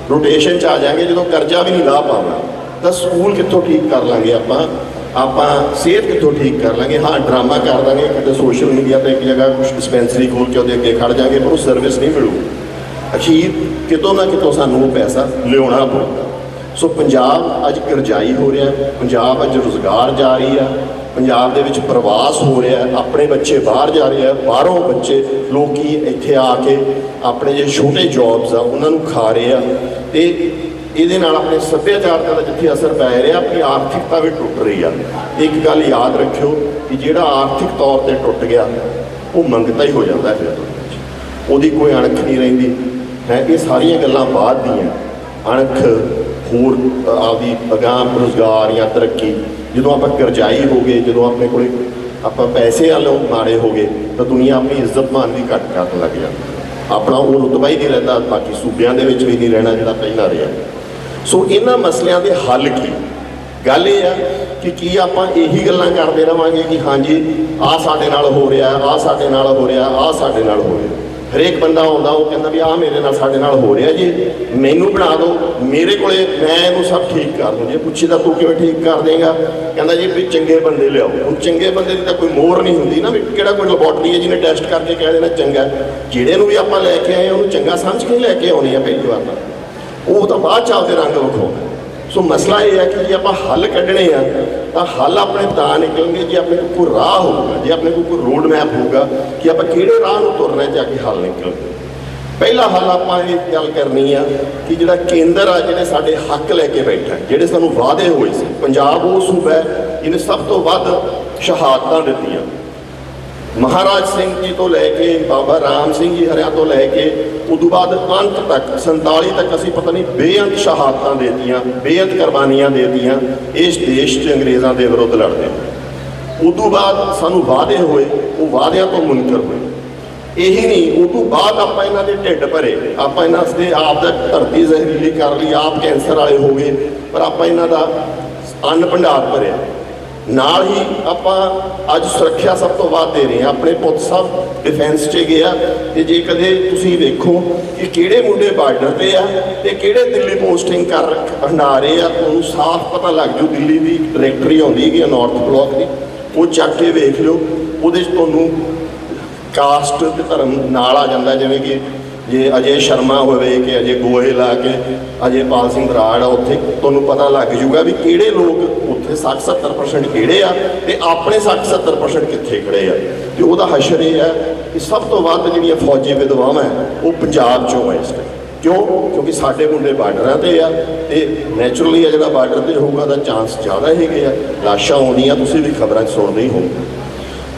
ਰੋਟੇਸ਼ਨ 'ਚ ਆ ਜਾਾਂਗੇ ਜਦੋਂ ਕਰਜ਼ਾ ਵੀ ਨਹੀਂ ਲਾ ਪਾਵਾਂ ਤਾਂ ਸਕੂਲ ਕਿੱਥੋਂ ਠੀਕ ਕਰ ਲਾਂਗੇ ਆਪਾਂ? ਆਪਾਂ ਸਿਹਤ ਕਿੱਥੋਂ ਠੀਕ ਕਰ ਲਾਂਗੇ? ਹਾਂ, ਡਰਾਮਾ ਕਰ ਦਾਂਗੇ ਕਿਤੇ ਸੋਸ਼ਲ ਮੀਡੀਆ ਤੇ ਇੱਕ ਜਗ੍ਹਾ ਕੁਝ ਡਿਸਪੈਂਸਰੀ ਖੋਲ ਕੇ ਉਹਦੇ ਅੱਗੇ ਖੜ ਜਾਾਂਗੇ ਪਰ ਉਹ ਸਰਵਿਸ ਨਹੀਂ ਮਿਲੂਗੀ। ਅਖੀਰ ਕਿਤੋਂ ਨਾ ਕਿਤੋਂ ਸਾਨੂੰ ਉਹ ਪੈਸਾ ਲਿਆਉਣਾ ਪਊਗਾ। ਸੋ ਪੰਜਾਬ ਅੱਜ ਗਰਜਾਈ ਹੋ ਰਿਹਾ ਪੰਜਾਬ ਅੱਜ ਰੁਜ਼ਗਾਰ ਜਾ ਰਹੀ ਆ ਪੰਜਾਬ ਦੇ ਵਿੱਚ ਪ੍ਰਵਾਸ ਹੋ ਰਿਹਾ ਆਪਣੇ ਬੱਚੇ ਬਾਹਰ ਜਾ ਰਹੇ ਆ ਬਾਹਰੋਂ ਬੱਚੇ ਲੋਕੀ ਇੱਥੇ ਆ ਕੇ ਆਪਣੇ ਜੇ ਛੋਟੇ ਜੌਬਸ ਆ, ਉਹਨਾਂ ਨੂੰ ਖਾ ਰਹੇ ਆ। ਤੇ ਇਹਦੇ ਨਾਲ ਆਪਣੇ ਸੱਭਿਆਚਾਰ ਦਾ ਜਿੱਥੇ ਅਸਰ ਪੈ ਰਿਹਾ, ਆਪਣੀ ਆਰਥਿਕਤਾ ਵੀ ਟੁੱਟ ਰਹੀ ਆ। ਇੱਕ ਗੱਲ ਯਾਦ ਰੱਖਿਓ ਕਿ ਜਿਹੜਾ ਆਰਥਿਕ ਤੌਰ ਤੇ ਟੁੱਟ ਗਿਆ, ਉਹ ਮੰਗਤਾ ਹੀ ਹੋ ਜਾਂਦਾ ਫਿਰ ਉਹਦੀ ਕੋਈ ਅਣਖ ਨਹੀਂ ਰਹਿੰਦੀ। ਹੈ ਇਹ ਸਾਰੀਆਂ ਗੱਲਾਂ ਬਾਅਦ ਦੀਆਂ। ਅਣਖ ਹੋਰ ਅ, ਆਪਦੀ ਅਗਾਮ ਰੁਜ਼ਗਾਰ ਜਾਂ ਤਰੱਕੀ ਜਦੋਂ ਆਪਾਂ ਕਰਜ਼ਾਈ ਹੋ ਗਏ ਜਦੋਂ ਆਪਣੇ ਕੋਲੇ ਆਪਾਂ ਪੈਸੇ ਵਾਲੋਂ ਮਾਰੇ ਹੋ ਗਏ ਤਾਂ ਦੁਨੀਆ ਆਪਣੀ ਇੱਜ਼ਤ ਮਾਨ ਵੀ ਘੱਟ ਕਰਨ ਲੱਗ ਜਾਂਦੀ ਆਪਣਾ ਉਹ ਰੁਤਬਾ ਹੀ ਨਹੀਂ ਰਹਿੰਦਾ ਬਾਕੀ ਸੂਬਿਆਂ ਦੇ ਵਿੱਚ ਵੀ ਨਹੀਂ ਰਹਿਣਾ ਜਿਹੜਾ ਪਹਿਲਾਂ ਰਿਹਾ। ਸੋ ਇਹਨਾਂ ਮਸਲਿਆਂ ਦੇ ਹੱਲ ਕੀ? ਗੱਲ ਇਹ ਆ ਕਿ ਕੀ ਆਪਾਂ ਇਹੀ ਗੱਲਾਂ ਕਰਦੇ ਰਵਾਂਗੇ ਕਿ ਹਾਂਜੀ ਆਹ ਸਾਡੇ ਨਾਲ ਹੋ ਰਿਹਾ ਆਹ ਸਾਡੇ ਨਾਲ ਹੋ ਰਿਹਾ ਆਹ ਸਾਡੇ ਨਾਲ ਹੋ ਰਿਹਾ। ਹਰੇਕ ਬੰਦਾ ਆਉਂਦਾ, ਉਹ ਕਹਿੰਦਾ ਵੀ ਆਹ ਮੇਰੇ ਨਾਲ, ਸਾਡੇ ਨਾਲ ਹੋ ਰਿਹਾ ਜੀ। ਮੈਨੂੰ ਬਣਾ ਦਿਓ। ਮੇਰੇ ਕੋਲੇ ਮੈਂ ਇਹਨੂੰ ਸਭ ਠੀਕ ਕਰ ਦੂੰ। ਜੇ ਪੁੱਛੀ ਤਾਂ ਤੂੰ ਕਿਵੇਂ ਠੀਕ ਕਰ ਦੇਗਾ? ਕਹਿੰਦਾ ਜੀ ਵੀ ਚੰਗੇ ਬੰਦੇ ਲਿਆਓ। ਹੁਣ ਚੰਗੇ ਬੰਦੇ ਦੀ ਤਾਂ ਕੋਈ ਮੋਹਰ ਨਹੀਂ ਹੁੰਦੀ ਨਾ ਵੀ ਕਿਹੜਾ ਕੋਈ ਲੈਬੋਰਟਰੀ ਹੈ ਜਿਹਨੇ ਟੈਸਟ ਕਰਕੇ ਕਹਿ ਦੇਣਾ ਚੰਗਾ। ਜਿਹੜੇ ਨੂੰ ਵੀ ਆਪਾਂ ਲੈ ਕੇ ਆਏ, ਉਹਨੂੰ ਚੰਗਾ ਸਮਝ ਕੇ ਲੈ ਕੇ ਆਉਣੀ ਆ ਪਹਿਲੀ ਵਾਰ ਤਾਂ ਉਹ ਤਾਂ ਬਾਅਦ ਚ ਆਪਦੇ ਰੰਗ ਵਿਖਾਉਂਦਾ। ਸੋ ਮਸਲਾ ਇਹ ਹੈ ਕਿ ਜੇ ਆਪਾਂ ਹੱਲ ਕੱਢਣੇ ਆ ਤਾਂ ਹੱਲ ਆਪਣੇ ਤਾਂ ਨਿਕਲਣਗੇ, ਜੇ ਆਪਣੇ ਕੋਲ ਕੋਈ ਰਾਹ ਹੋਊਗਾ, ਜੇ ਆਪਣੇ ਕੋਲ ਕੋਈ ਰੋਡ ਮੈਪ ਹੋਊਗਾ, ਕਿ ਆਪਾਂ ਕਿਹੜੇ ਰਾਹ ਨੂੰ ਤੁਰ ਰਹੇ ਜਾ ਕੇ ਹੱਲ ਨਿਕਲਣਗੇ। ਪਹਿਲਾ ਹੱਲ ਆਪਾਂ ਇਹ ਗੱਲ ਕਰਨੀ ਆ ਕਿ ਜਿਹੜਾ ਕੇਂਦਰ ਆ, ਜਿਹੜੇ ਸਾਡੇ ਹੱਕ ਲੈ ਕੇ ਬੈਠਾ, ਜਿਹੜੇ ਸਾਨੂੰ ਵਾਅਦੇ ਹੋਏ ਸੀ, ਪੰਜਾਬ ਉਹ ਸੂਬਾ ਹੈ ਜਿਹਨੇ ਸਭ ਤੋਂ ਵੱਧ ਸ਼ਹਾਦਤਾਂ ਦਿੱਤੀਆਂ। ਮਹਾਰਾਜ ਸਿੰਘ ਜੀ ਤੋਂ ਲੈ ਕੇ ਬਾਬਾ ਰਾਮ ਸਿੰਘ ਜੀ ਹਰਿਆ ਤੋਂ ਲੈ ਕੇ ਉਦੋਂ ਬਾਅਦ ਅੰਤ ਤੱਕ 47 ਤੱਕ ਅਸੀਂ ਪਤਾ ਨਹੀਂ ਬੇਅੰਤ ਸ਼ਹਾਦਤਾਂ ਦੇਤੀਆਂ, ਬੇਅੰਤ ਕੁਰਬਾਨੀਆਂ ਦੇਤੀਆਂ, ਇਸ ਦੇਸ਼ 'ਚ ਅੰਗਰੇਜ਼ਾਂ ਦੇ ਵਿਰੁੱਧ ਲੜਦੇ ਉਦੋਂ ਬਾਅਦ ਸਾਨੂੰ ਵਾਅਦੇ ਹੋਏ, ਉਹ ਵਾਅਦਿਆਂ ਤੋਂ ਮੁਨਕਰ ਹੋਏ। ਇਹੀ ਨਹੀਂ, ਉਦੋਂ ਬਾਅਦ ਆਪਾਂ ਇਹਨਾਂ ਦੇ ਢਿੱਡ ਭਰੇ, ਆਪਾਂ ਇਹਨਾਂ ਦੇ ਆਪ ਦਾ ਧਰਤੀ ਜ਼ਹਿਰੀਲੀ ਕਰ ਲਈ, ਆਪ ਕੈਂਸਰ ਵਾਲੇ ਹੋ ਗਏ, ਪਰ ਆਪਾਂ ਇਹਨਾਂ ਦਾ ਅੰਨ ਭੰਡਾਰ ਭਰਿਆ। ਨਾਲ ਹੀ ਆਪਾਂ ਅੱਜ ਸੁਰੱਖਿਆ ਸਭ ਤੋਂ ਵੱਧ ਦੇ ਰਹੇ ਹਾਂ। ਆਪਣੇ ਪੁੱਤ ਸਭ ਡਿਫੈਂਸ 'ਚ ਗਿਆ ਤੇ ਜੇ ਕਦੇ ਤੁਸੀਂ ਵੇਖੋ ਕਿ ਕਿਹੜੇ ਮੁੰਡੇ ਬਾਰਡਰ ਤੇ ਆ ਤੇ ਕਿਹੜੇ ਦਿੱਲੀ ਪੋਸਟਿੰਗ ਕਰ ਹੰਡਾ ਰਹੇ ਆ, ਤੁਹਾਨੂੰ ਸਾਫ਼ ਪਤਾ ਲੱਗ ਜੂ ਦਿੱਲੀ ਦੀ ਡਾਇਰੈਕਟਰੀ ਆਉਂਦੀ ਹੈਗੀ ਨਾਰਥ ਬਲਾਕ ਦੀ। ਉਹ ਚੱਕ ਕੇ ਵੇਖ ਲਿਓ, ਉਹਦੇ 'ਚ ਤੁਹਾਨੂੰ ਕਾਸਟ ਤੇ ਧਰਮ ਨਾਲ ਆ ਜਾਂਦਾ, ਜਿਵੇਂ ਕਿ ਜੇ ਅਜੇ ਸ਼ਰਮਾ ਹੋਵੇ ਕਿ ਅਜੇ ਗੋਇਲ ਆ ਕੇ, ਅਜੇ ਪਾਲ ਸਿੰਘ ਬਰਾੜ ਆ ਉੱਥੇ, ਤੁਹਾਨੂੰ ਪਤਾ ਲੱਗ ਜੂਗਾ ਵੀ ਕਿਹੜੇ ਲੋਕ ਉੱਥੇ 60 70% ਕਿਹੜੇ ਆ ਤੇ ਆਪਣੇ 60 70% ਕਿੱਥੇ ਖੜੇ ਆ? ਤੇ ਉਹਦਾ ਹਸ਼ਰ ਇਹ ਹੈ ਕਿ ਸਭ ਤੋਂ ਵੱਧ ਜਿਹੜੀਆਂ ਫੌਜੀ ਵਿਧਵਾਵਾਂ ਉਹ ਪੰਜਾਬ ਚੋਂ ਹੈ ਇਸ ਟਾਈਮ ਕਿਉਂ? ਕਿਉਂਕਿ ਸਾਡੇ ਮੁੰਡੇ ਬਾਰਡਰਾਂ ਤੇ ਆ। ਤੇ ਨੇਚਰਲੀ ਆ ਜਿਹੜਾ ਬਾਰਡਰ ਤੇ ਹੋਊਗਾ ਦਾ ਚਾਂਸ ਜ਼ਿਆਦਾ ਹੈਗੇ ਆ। ਲਾਸ਼ਾਂ ਆਉਂਦੀਆਂ, ਤੁਸੀਂ ਵੀ ਖਬਰਾਂ 'ਚ ਸੁਣਦੇ ਹੀ ਹੋ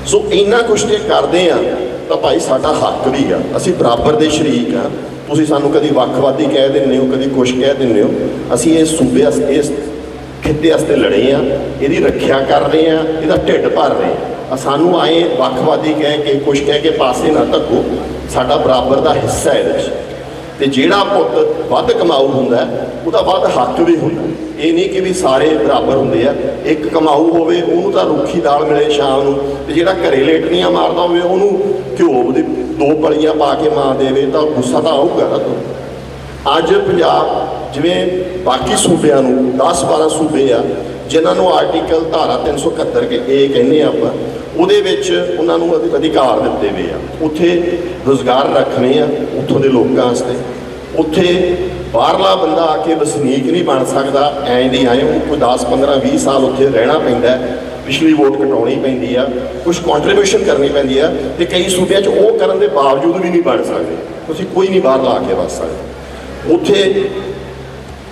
ਸੋ ਇੰਨਾ ਕੁਛ ਜੇ ਕਰਦੇ ਆ, ਤਾਂ ਭਾਈ ਸਾਡਾ ਹੱਕ ਵੀ ਆ। ਅਸੀਂ ਬਰਾਬਰ ਦੇ ਸ਼ਰੀਕ ਆ। ਤੁਸੀਂ ਸਾਨੂੰ ਕਦੀ ਵੱਖਵਾਦੀ ਕਹਿ ਦਿੰਦੇ ਹੋ, ਕਦੀ ਕੁਛ ਕਹਿ ਦਿੰਦੇ ਹੋ। ਅਸੀਂ ਇਸ ਸੂਬੇ ਇਸ ਖਿੱਤੇ ਵਾਸਤੇ ਲੜੇ ਆ, ਇਹਦੀ ਰੱਖਿਆ ਕਰ ਰਹੇ ਆ, ਇਹਦਾ ਢਿੱਡ ਭਰ ਰਹੇ ਆ। ਸਾਨੂੰ ਆਏ ਵੱਖਵਾਦੀ ਕਹਿ ਕੇ, ਕੁਛ ਕਹਿ ਕੇ ਪਾਸੇ ਨਾ ਧੱਕੋ, ਸਾਡਾ ਬਰਾਬਰ ਦਾ ਹਿੱਸਾ ਹੈ ਇਹਦੇ 'ਚ ਤੇ ਜਿਹੜਾ ਪੁੱਤ ਵੱਧ ਕਮਾਊ ਹੁੰਦਾ ਉਹਦਾ ਵੱਧ ਹੱਕ ਵੀ ਹੁੰਦਾ ਇਹ ਨਹੀਂ ਕਿ ਵੀ ਸਾਰੇ ਬਰਾਬਰ ਹੁੰਦੇ ਆ। ਇੱਕ ਕਮਾਊ ਹੋਵੇ, ਉਹਨੂੰ ਤਾਂ ਰੁੱਖੀ ਦਾਲ ਮਿਲੇ ਸ਼ਾਮ ਨੂੰ, ਤੇ ਜਿਹੜਾ ਘਰੇ ਲੇਟਣੀਆਂ ਮਾਰਦਾ ਹੋਵੇ, ਉਹਨੂੰ ਘਿਓ ਦੇ ਦੋ ਪਲੀਆਂ ਪਾ ਕੇ ਮਾਂ ਦੇਵੇ, ਤਾਂ ਗੁੱਸਾ ਤਾਂ ਆਊਗਾ ਨਾ ਤੁਹਾਨੂੰ ਅੱਜ ਪੰਜਾਬ ਜਿਵੇਂ ਬਾਕੀ ਸੂਬਿਆਂ ਨੂੰ 10 12 ਸੂਬੇ ਆ, ਜਿਨ੍ਹਾਂ ਨੂੰ ਆਰਟੀਕਲ ਧਾਰਾ 371 ਕੇ ਇਹ ਕਹਿੰਦੇ ਆ ਆਪਾਂ, ਉਹਦੇ ਵਿੱਚ ਉਹਨਾਂ ਨੂੰ ਅਧਿ- ਅਧਿਕਾਰ ਦਿੱਤੇ ਹੋਏ ਆ। ਉੱਥੇ ਰੋਜ਼ਗਾਰ ਰੱਖਣੇ ਆ ਉੱਥੋਂ ਦੇ ਲੋਕਾਂ ਵਾਸਤੇ। ਉੱਥੇ ਬਾਹਰਲਾ ਬੰਦਾ ਆ ਕੇ ਵਸਨੀਕ ਨਹੀਂ ਬਣ ਸਕਦਾ, ਐਂ ਦੀ ਆਏ ਉਹ ਕੋਈ 10 15 20 ਸਾਲ ਉੱਥੇ ਰਹਿਣਾ ਪੈਂਦਾ ਪਿਛਲੀ ਵੋਟ ਕਟਾਉਣੀ ਪੈਂਦੀ ਆ ਕੁਝ ਕੰਟਰੀਬਿਊਸ਼ਨ ਕਰਨੀ ਪੈਂਦੀ ਆ, ਤੇ ਕਈ ਸੂਬਿਆਂ 'ਚ ਉਹ ਕਰਨ ਦੇ ਬਾਵਜੂਦ ਵੀ ਨਹੀਂ ਬਣ ਸਕਦੇ। ਤੁਸੀਂ ਕੋਈ ਨਹੀਂ ਬਾਹਰ ਲਾ ਕੇ ਵਸ ਸਕਦੇ। ਉੱਥੇ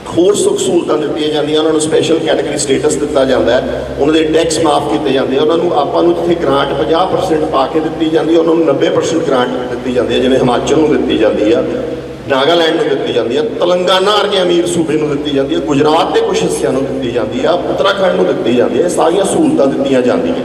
ਹੋਰ ਸੁੱਖ ਸਹੂਲਤਾਂ ਦਿੱਤੀਆਂ ਜਾਂਦੀਆਂ, ਉਹਨਾਂ ਨੂੰ ਸਪੈਸ਼ਲ ਕੈਟਾਗਰੀ ਸਟੇਟਸ ਦਿੱਤਾ ਜਾਂਦਾ ਹੈ, ਉਹਨਾਂ ਦੇ ਟੈਕਸ ਮਾਫ ਕੀਤੇ ਜਾਂਦੇ ਆ, ਉਹਨਾਂ ਨੂੰ ਆਪਾਂ ਨੂੰ ਜਿੱਥੇ ਗ੍ਰਾਂਟ 50% ਪਾ ਕੇ ਦਿੱਤੀ ਜਾਂਦੀ ਹੈ ਉਹਨਾਂ ਨੂੰ 90% ਗ੍ਰਾਂਟ ਦਿੱਤੀ ਜਾਂਦੀ ਹੈ ਜਿਵੇਂ ਹਿਮਾਚਲ ਨੂੰ ਦਿੱਤੀ ਜਾਂਦੀ ਆ, ਨਾਗਾਲੈਂਡ ਨੂੰ ਦਿੱਤੀ ਜਾਂਦੀ ਆ, ਤੇਲੰਗਾਨਾ ਵਰਗੇ ਅਮੀਰ ਸੂਬੇ ਨੂੰ ਦਿੱਤੀ ਜਾਂਦੀ ਹੈ ਗੁਜਰਾਤ ਦੇ ਕੁਝ ਹਿੱਸਿਆਂ ਨੂੰ ਦਿੱਤੀ ਜਾਂਦੀ ਆ, ਉੱਤਰਾਖੰਡ ਨੂੰ ਦਿੱਤੀ ਜਾਂਦੀ ਹੈ ਇਹ ਸਾਰੀਆਂ ਸਹੂਲਤਾਂ ਦਿੱਤੀਆਂ ਜਾਂਦੀਆਂ।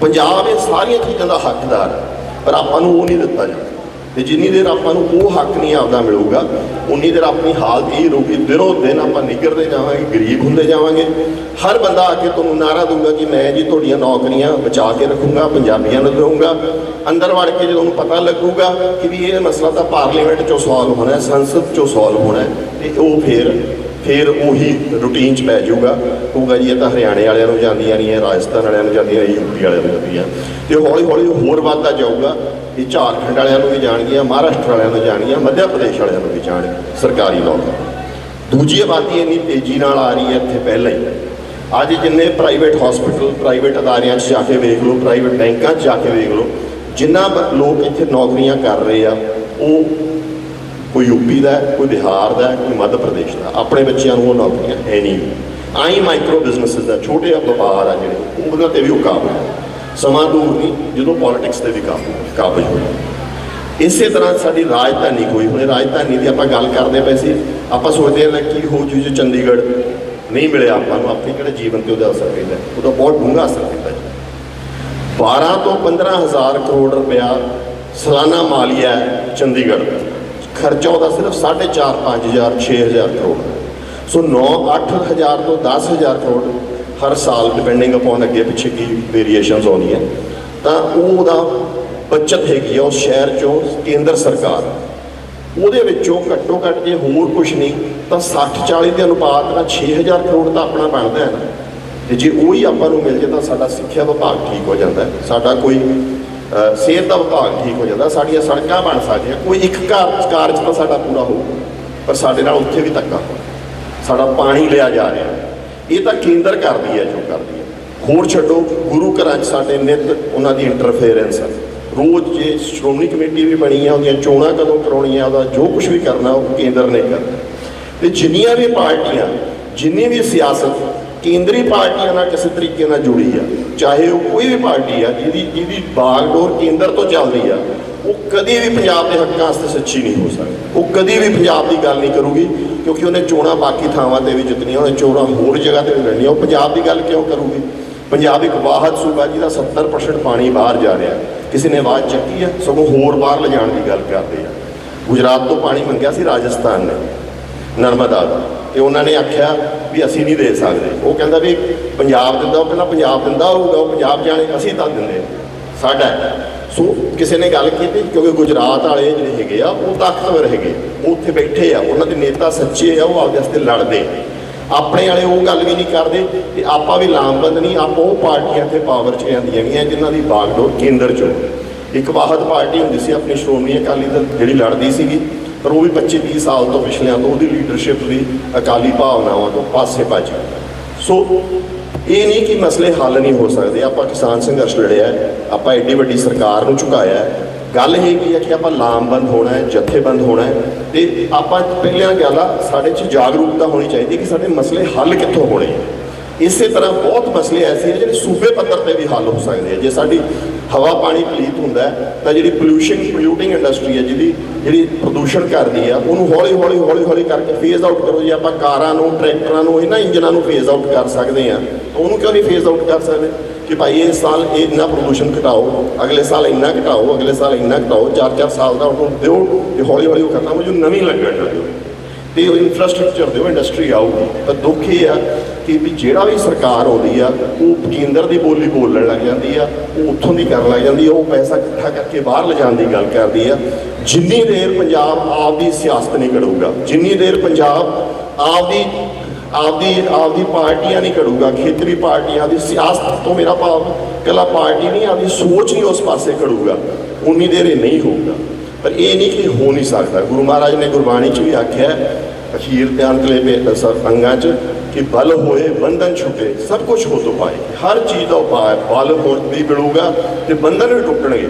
ਪੰਜਾਬ ਇਹ ਸਾਰੀਆਂ ਚੀਜ਼ਾਂ ਦਾ ਹੱਕਦਾਰ ਪਰ ਆਪਾਂ ਨੂੰ ਉਹ ਨਹੀਂ ਦਿੱਤਾ ਜਾਂਦਾ। ਤੇ ਜਿੰਨੀ ਦੇਰ ਆਪਾਂ ਨੂੰ ਉਹ ਹੱਕ ਨਹੀਂ ਆਪਦਾ ਮਿਲੂਗਾ, ਉਨੀ ਦੇਰ ਆਪਣੀ ਹਾਲਤ ਇਹ ਰਹੂਗੀ, ਦਿਨੋਂ ਦਿਨ ਆਪਾਂ ਨਿਗਰਦੇ ਜਾਵਾਂਗੇ, ਗਰੀਬ ਹੁੰਦੇ ਜਾਵਾਂਗੇ। ਹਰ ਬੰਦਾ ਆ ਕੇ ਤੁਹਾਨੂੰ ਨਾਰਾ ਦਊਗਾ ਕਿ ਮੈਂ ਜੀ ਤੁਹਾਡੀਆਂ ਨੌਕਰੀਆਂ ਬਚਾ ਕੇ ਰੱਖੂੰਗਾ, ਪੰਜਾਬੀਆਂ ਨੂੰ ਦਊਂਗਾ। ਅੰਦਰ ਵੜ ਕੇ ਜਦੋਂ ਉਹਨੂੰ ਪਤਾ ਲੱਗੂਗਾ ਕਿ ਵੀ ਇਹ ਮਸਲਾ ਤਾਂ ਪਾਰਲੀਮੈਂਟ 'ਚੋਂ ਸੋਲਵ ਹੋਣਾ ਹੈ, ਸੰਸਦ 'ਚੋਂ ਸੋਲਵ ਹੋਣਾ ਹੈ, ਤੇ ਉਹ ਫਿਰ ਫਿਰ ਉਹੀ ਰੂਟੀਨ 'ਚ ਪੈ ਜਾਊਗਾ। ਕਹੂਗਾ ਜੀ ਇਹ ਤਾਂ ਹਰਿਆਣੇ ਵਾਲਿਆਂ ਨੂੰ ਜਾਂਦੀਆਂ ਨਹੀਂ ਹੈ, ਰਾਜਸਥਾਨ ਵਾਲਿਆਂ ਨੂੰ ਜਾਂਦੀਆਂ, ਇਹ ਯੂਪੀ ਵਾਲਿਆਂ ਨੂੰ ਜਾਂਦੀਆਂ। ਤੇ ਹੌਲੀ ਹੌਲੀ ਹੋਰ ਵੱਧਦਾ ਜਾਊਗਾ। ਇਹ ਝਾਰਖੰਡ ਵਾਲਿਆਂ ਨੂੰ ਵੀ ਜਾਣਗੀਆਂ, ਮਹਾਰਾਸ਼ਟਰ ਵਾਲਿਆਂ ਨੂੰ ਜਾਣਗੀਆਂ ਮੱਧ ਪ੍ਰਦੇਸ਼ ਵਾਲਿਆਂ ਨੂੰ ਵੀ ਜਾਣਗੀਆਂ, ਸਰਕਾਰੀ ਨੌਕਰੀ ਦੂਜੀ ਆਬਾਦੀ ਇੰਨੀ ਤੇਜ਼ੀ ਨਾਲ ਆ ਰਹੀ ਹੈ ਇੱਥੇ ਪਹਿਲਾਂ ਹੀ। ਅੱਜ ਜਿੰਨੇ ਪ੍ਰਾਈਵੇਟ ਹਸਪੀਟਲ ਪ੍ਰਾਈਵੇਟ ਅਦਾਰਿਆਂ 'ਚ ਜਾ ਕੇ ਵੇਖ ਲਓ ਪ੍ਰਾਈਵੇਟ ਬੈਂਕਾਂ 'ਚ ਜਾ ਕੇ ਵੇਖ ਲਓ, ਜਿੰਨਾ ਬ- ਲੋਕ ਇੱਥੇ ਨੌਕਰੀਆਂ ਕਰ ਰਹੇ ਆ, ਉਹ ਕੋਈ ਯੂਪੀ ਦਾ ਕੋਈ ਬਿਹਾਰ ਦਾ ਕੋਈ ਮੱਧ ਪ੍ਰਦੇਸ਼ ਦਾ। ਆਪਣੇ ਬੱਚਿਆਂ ਨੂੰ ਉਹ ਨੌਕਰੀਆਂ ਹੈ ਨਹੀਂ। ਆਈ ਮਾਈਕਰੋ ਬਿਜ਼ਨੈਸਸ ਦਾ, ਛੋਟੇ ਆ ਵਪਾਰ ਆ ਜਿਹੜੇ, ਉਹਨਾਂ ਤੇ ਵੀ ਉਹ ਕਾਬੂ ਹੈ। ਸਮਾਂ ਦੂਰ ਨਹੀਂ, ਜਦੋਂ ਪੋਲਿਟਿਕਸ ਤੇ ਵੀ ਕਾਬੂ ਕਾਬਜ ਹੋਣਾ ਇਸੇ ਤਰ੍ਹਾਂ ਸਾਡੀ ਰਾਜਧਾਨੀ ਕੋਈ ਹੁਣ ਰਾਜਧਾਨੀ ਦੀ ਆਪਾਂ ਗੱਲ ਕਰਦੇ ਪਏ ਸੀ, ਆਪਾਂ ਸੋਚਦੇ ਹਾਂ ਕਿ ਹੋ ਜੂ ਜੇ ਚੰਡੀਗੜ੍ਹ ਨਹੀਂ ਮਿਲਿਆ ਆਪਾਂ ਨੂੰ, ਆਪਣੇ ਕਿਹੜੇ ਜੀਵਨ ਤੇ ਉਹਦਾ ਅਸਰ ਪੈਂਦਾ ਉਹਦਾ ਬਹੁਤ ਡੂੰਘਾ ਅਸਰ ਪੈਂਦਾ ਹੈ। 12 ਤੋਂ 15 ਹਜ਼ਾਰ ਕਰੋੜ ਰੁਪਇਆ ਸਾਲਾਨਾ ਮਾਲੀਆ ਚੰਡੀਗੜ੍ਹ ਦਾ। ਖਰਚਾ ਉਹਦਾ ਸਿਰਫ 4.5 5000 6000 ਕਰੋੜ। ਸੋ 9 8000 ਤੋਂ 10000 ਕਰੋੜ ਹਰ ਸਾਲ ਡਿਪੈਂਡਿੰਗ ਅਪਨ ਅੱਗੇ ਪਿੱਛੇ ਕੀ ਵੇਰੀਏਸ਼ਨਸ ਆਉਂਦੀਆਂ, ਤਾਂ ਉਹ ਉਹਦਾ ਬਚਤ ਹੈਗੀ ਆ ਉਸ ਸ਼ਹਿਰ ਚੋਂ ਕੇਂਦਰ ਸਰਕਾਰ। ਉਹਦੇ ਵਿੱਚੋਂ ਘੱਟੋ ਘੱਟ ਜੇ ਹੋਰ ਕੁਝ ਨਹੀਂ, ਤਾਂ 60 40 ਦੇ ਅਨੁਪਾਤ ਨਾਲ 6000 ਕਰੋੜ ਤਾਂ ਆਪਣਾ ਬਣਦਾ ਹੈ ਨਾ। ਤੇ ਜੇ ਉਹੀ ਆਪਾਂ ਨੂੰ ਮਿਲ ਜੇ ਤਾਂ ਸਾਡਾ ਸਿੱਖਿਆ ਵਿਭਾਗ ਠੀਕ ਹੋ ਜਾਂਦਾ ਸਾਡਾ ਕੋਈ ਸਿਹਤ ਦਾ ਵਿਭਾਗ ਠੀਕ ਹੋ ਜਾਂਦਾ, ਸਾਡੀਆਂ ਸੜਕਾਂ ਬਣ ਸਕਦੀਆਂ, ਕੋਈ ਇੱਕ ਘਰ, ਕਾਰਜ ਤਾਂ ਸਾਡਾ ਪੂਰਾ ਹੋਊ, ਪਰ ਸਾਡੇ ਨਾਲ ਉੱਥੇ ਵੀ ਧੱਕਾ ਹੋ ਸਾਡਾ ਪਾਣੀ ਲਿਆ ਜਾ ਰਿਹਾ ਇਹ ਤਾਂ ਕੇਂਦਰ ਕਰਦੀ ਹੈ ਜੋ ਕਰਦੀ ਹੈ। ਹੋਰ ਛੱਡੋ, ਗੁਰੂ ਘਰਾਂ 'ਚ ਸਾਡੇ ਨਿਤ ਉਹਨਾਂ ਦੀ ਇੰਟਰਫੇਰੈਂਸ ਹੈ। ਰੋਜ਼ ਜੇ ਸ਼੍ਰੋਮਣੀ ਕਮੇਟੀ ਵੀ ਬਣੀ ਆ, ਉਹਦੀਆਂ ਚੋਣਾਂ ਕਦੋਂ ਕਰਾਉਣੀਆਂ, ਉਹਦਾ ਜੋ ਕੁਝ ਵੀ ਕਰਨਾ, ਉਹ ਕੇਂਦਰ ਨੇ ਕਰਨਾ। ਤੇ ਜਿੰਨੀਆਂ ਵੀ ਪਾਰਟੀਆਂ, ਜਿੰਨੀ ਵੀ ਸਿਆਸਤ, ਕੇਂਦਰੀ ਪਾਰਟੀਆਂ ਨਾਲ ਕਿਸੇ ਤਰੀਕੇ ਨਾਲ ਜੁੜੀ ਆ। ਚਾਹੇ ਉਹ ਕੋਈ ਵੀ ਪਾਰਟੀ ਆ, ਜਿਹਦੀ ਜਿਹਦੀ ਬਾਗਡੋਰ ਕੇਂਦਰ ਤੋਂ ਚੱਲਦੀ ਆ ਉਹ ਕਦੀ ਵੀ ਪੰਜਾਬ ਦੇ ਹੱਕਾਂ ਵਾਸਤੇ ਸੱਚੀ ਨਹੀਂ ਹੋ ਸਕਦੀ। ਉਹ ਕਦੀ ਵੀ ਪੰਜਾਬ ਦੀ ਗੱਲ ਨਹੀਂ ਕਰੂਗੀ, ਕਿਉਂਕਿ ਉਹਨੇ ਚੋਣਾਂ ਬਾਕੀ ਥਾਵਾਂ ਤੇ ਵੀ ਜਿੱਤਣੀਆਂ, ਉਹਨੇ ਚੋਣਾਂ ਹੋਰ ਜਗ੍ਹਾ ਤੇ ਵੀ ਲੜਨੀਆਂ। ਉਹ ਪੰਜਾਬ ਦੀ ਗੱਲ ਕਿਉਂ ਕਰੂਗੀ? ਪੰਜਾਬ ਇੱਕ ਵਾਹਦ ਸੂਬਾ ਜਿਹਦਾ 70% ਪਾਣੀ ਬਾਹਰ ਜਾ ਰਿਹਾ। ਕਿਸੇ ਨੇ ਆਵਾਜ਼ ਚੱਕੀ ਹੈ ਸਗੋਂ ਹੋਰ ਬਾਹਰ ਲਿਜਾਣ ਦੀ ਗੱਲ ਕਰਦੇ ਆ। ਗੁਜਰਾਤ ਤੋਂ ਪਾਣੀ ਮੰਗਿਆ ਸੀ ਰਾਜਸਥਾਨ ਨੇ, ਨਰਮਦਾ ਦਾ ਤੇ ਉਹਨਾਂ ਨੇ ਆਖਿਆ ਵੀ ਅਸੀਂ ਨਹੀਂ ਦੇ ਸਕਦੇ। ਉਹ ਕਹਿੰਦਾ ਵੀ ਪੰਜਾਬ ਦਿੰਦਾ ਉਹ, ਕਹਿੰਦਾ ਪੰਜਾਬ ਦਿੰਦਾ ਹੋਊਗਾ, ਉਹ ਪੰਜਾਬ ਜਾਣੇ ਅਸੀਂ ਤਾਂ ਦਿੰਦੇ। ਸਾਡਾ ਸੋ ਕਿਸੇ ਨੇ ਗੱਲ ਕੀਤੀ ਕਿਉਂਕਿ ਗੁਜਰਾਤ ਵਾਲੇ ਜਿਹੜੇ ਹੈਗੇ ਆ, ਉਹ ਤਾਕਤਵਰ ਹੈਗੇ। ਉਹ ਉੱਥੇ ਬੈਠੇ ਆ, ਉਹਨਾਂ ਦੇ ਨੇਤਾ ਸੱਚੇ ਆ, ਉਹ ਆਪਦੇ ਵਾਸਤੇ ਲੜਦੇ ਆਪਣੇ ਵਾਲੇ ਉਹ ਗੱਲ ਵੀ ਨਹੀਂ ਕਰਦੇ ਤੇ ਆਪਾਂ ਵੀ ਲਾਮਬੰਦ ਨਹੀਂ, ਆਪਾਂ ਉਹ ਪਾਰਟੀਆਂ ਤੇ ਪਾਵਰ 'ਚ ਆਉਂਦੀਆਂ ਗਈਆਂ ਜਿਨ੍ਹਾਂ ਦੀ ਬਾਗਡੋਰ ਕੇਂਦਰ 'ਚ। ਇੱਕ ਵਾਹਦ ਪਾਰਟੀ ਹੁੰਦੀ ਸੀ ਆਪਣੀ ਸ਼੍ਰੋਮਣੀ ਅਕਾਲੀ ਦਲ ਜਿਹੜੀ ਲੜਦੀ ਸੀਗੀ, ਪਰ ਉਹ ਵੀ 25 30 ਸਾਲ ਤੋਂ ਪਿਛਲਿਆਂ ਤੋਂ ਉਹਦੀ ਲੀਡਰਸ਼ਿਪ ਵੀ ਅਕਾਲੀ ਭਾਵਨਾਵਾਂ ਤੋਂ ਪਾਸੇ ਭੱਜ ਗਈ। ਸੋ ਇਹ ਨਹੀਂ ਕਿ ਮਸਲੇ ਹੱਲ ਨਹੀਂ ਹੋ ਸਕਦੇ। ਆਪਾਂ ਕਿਸਾਨ ਸੰਘਰਸ਼ ਲੜਿਆ ਆਪਾਂ ਐਡੀ ਵੱਡੀ ਸਰਕਾਰ ਨੂੰ ਝੁਕਾਇਆ ਗੱਲ ਇਹ ਕੀ ਹੈ ਕਿ ਆਪਾਂ ਲਾਮਬੰਦ ਹੋਣਾ ਹੈ, ਜਥੇਬੰਦ ਹੋਣਾ ਹੈ ਤੇ ਆਪਾਂ ਪਹਿਲਾਂ ਗੱਲ ਆ ਸਾਡੇ 'ਚ ਜਾਗਰੂਕਤਾ ਹੋਣੀ ਚਾਹੀਦੀ ਹੈ ਕਿ ਸਾਡੇ ਮਸਲੇ ਹੱਲ ਕਿੱਥੋਂ ਹੋਣੇ ਇਸੇ ਤਰ੍ਹਾਂ ਬਹੁਤ ਮਸਲੇ ਐਸੇ ਹੈ ਜਿਹੜੇ ਸੂਬੇ ਪੱਧਰ ਤੇ ਵੀ ਹੱਲ ਹੋ ਸਕਦੇ ਆ ਜੇ ਸਾਡੀ ਹਵਾ ਪਾਣੀ ਪਲੀਤ ਹੁੰਦਾ ਤਾਂ ਜਿਹੜੀ ਪੋਲਿਊਸ਼ਨ ਪੋਲਿਊਟਿੰਗ ਇੰਡਸਟਰੀ ਹੈ ਜਿਹਦੀ ਜਿਹੜੀ ਪ੍ਰਦੂਸ਼ਣ ਕਰਦੀ ਆ ਉਹਨੂੰ ਹੌਲੀ ਹੌਲੀ ਹੌਲੀ ਹੌਲੀ ਕਰਕੇ ਫੇਜ਼ ਆਊਟ ਕਰੋ। ਜੇ ਆਪਾਂ ਕਾਰਾਂ ਨੂੰ, ਟਰੈਕਟਰਾਂ ਨੂੰ, ਇਹਨਾਂ ਇੰਜਨਾਂ ਨੂੰ ਫੇਜ਼ ਆਊਟ ਕਰ ਸਕਦੇ ਆ ਤਾਂ ਉਹਨੂੰ ਕਿਉਂ ਨਹੀਂ ਫੇਜ਼ ਆਊਟ ਕਰ ਸਕਦੇ? ਕਿ ਭਾਈ ਇਸ ਸਾਲ ਇਹ ਇੰਨਾ ਪ੍ਰਦੂਸ਼ਣ ਘਟਾਓ, ਅਗਲੇ ਸਾਲ ਇੰਨਾ ਘਟਾਓ, ਅਗਲੇ ਸਾਲ ਇੰਨਾ ਘਟਾਓ ਚਾਰ ਚਾਰ ਸਾਲ ਦਾ ਉਹਨੂੰ ਦਿਓ ਤੇ ਹੌਲੀ ਹੌਲੀ ਉਹ ਖਤਮ ਹੋ ਜੂ, ਨਵੀਂ ਲੱਗਣ ਲੱਗ ਤੇ ਉਹ ਇਨਫਰਾਸਟ੍ਰਕਚਰ ਦਿਓ ਇੰਡਸਟਰੀ ਆਊਗੀ। ਤਾਂ ਦੁੱਖ ਇਹ ਆ ਕਿ ਵੀ ਜਿਹੜਾ ਵੀ ਸਰਕਾਰ ਆਉਂਦੀ ਆ, ਉਹ ਕੇਂਦਰ ਦੀ ਬੋਲੀ ਬੋਲਣ ਲੱਗ ਜਾਂਦੀ ਆ, ਉਹ ਉੱਥੋਂ ਦੀ ਕਰਨ ਲੱਗ ਜਾਂਦੀ ਆ, ਉਹ ਪੈਸਾ ਇਕੱਠਾ ਕਰਕੇ ਬਾਹਰ ਲਿਜਾਣ ਦੀ ਗੱਲ ਕਰਦੀ ਆ। ਜਿੰਨੀ ਦੇਰ ਪੰਜਾਬ ਆਪਦੀ ਸਿਆਸਤ ਨਹੀਂ ਕਰੂਗਾ ਜਿੰਨੀ ਦੇਰ ਪੰਜਾਬ ਆਪਦੀ ਆਪਦੀ ਆਪਦੀ ਪਾਰਟੀਆਂ ਨਹੀਂ ਕਰੂਗਾ ਖੇਤਰੀ ਪਾਰਟੀਆਂ ਦੀ ਸਿਆਸਤ ਤੋਂ ਮੇਰਾ ਭਾਵ ਇਕੱਲਾ ਪਾਰਟੀ ਨਹੀਂ, ਆਪਦੀ ਸੋਚ ਨਹੀਂ ਉਸ ਪਾਸੇ ਕਰੂਗਾ ਉਨੀ ਦੇਰ ਇਹ ਨਹੀਂ ਹੋਊਗਾ। ਪਰ ਇਹ ਨਹੀਂ ਕਿ ਹੋ ਨਹੀਂ ਸਕਦਾ। ਗੁਰੂ ਮਹਾਰਾਜ ਨੇ ਗੁਰਬਾਣੀ 'ਚ ਵੀ ਆਖਿਆ ਅਖੀਰ ਤੇ ਅੰਤਲੇ ਪੇ ਅੰਗਾਂ 'ਚ ਕਿ ਬਲ ਹੋਏ ਬੰਧਨ ਛੁੱਟੇ ਸਭ ਕੁਝ ਹੋ ਤੋਂ ਪਾਏ। ਹਰ ਚੀਜ਼ ਦਾ ਉਪਾਅ ਬਲ ਹੋਣ ਵੀ ਮਿਲੂਗਾ ਤੇ ਬੰਧਨ ਵੀ ਟੁੱਟਣਗੇ।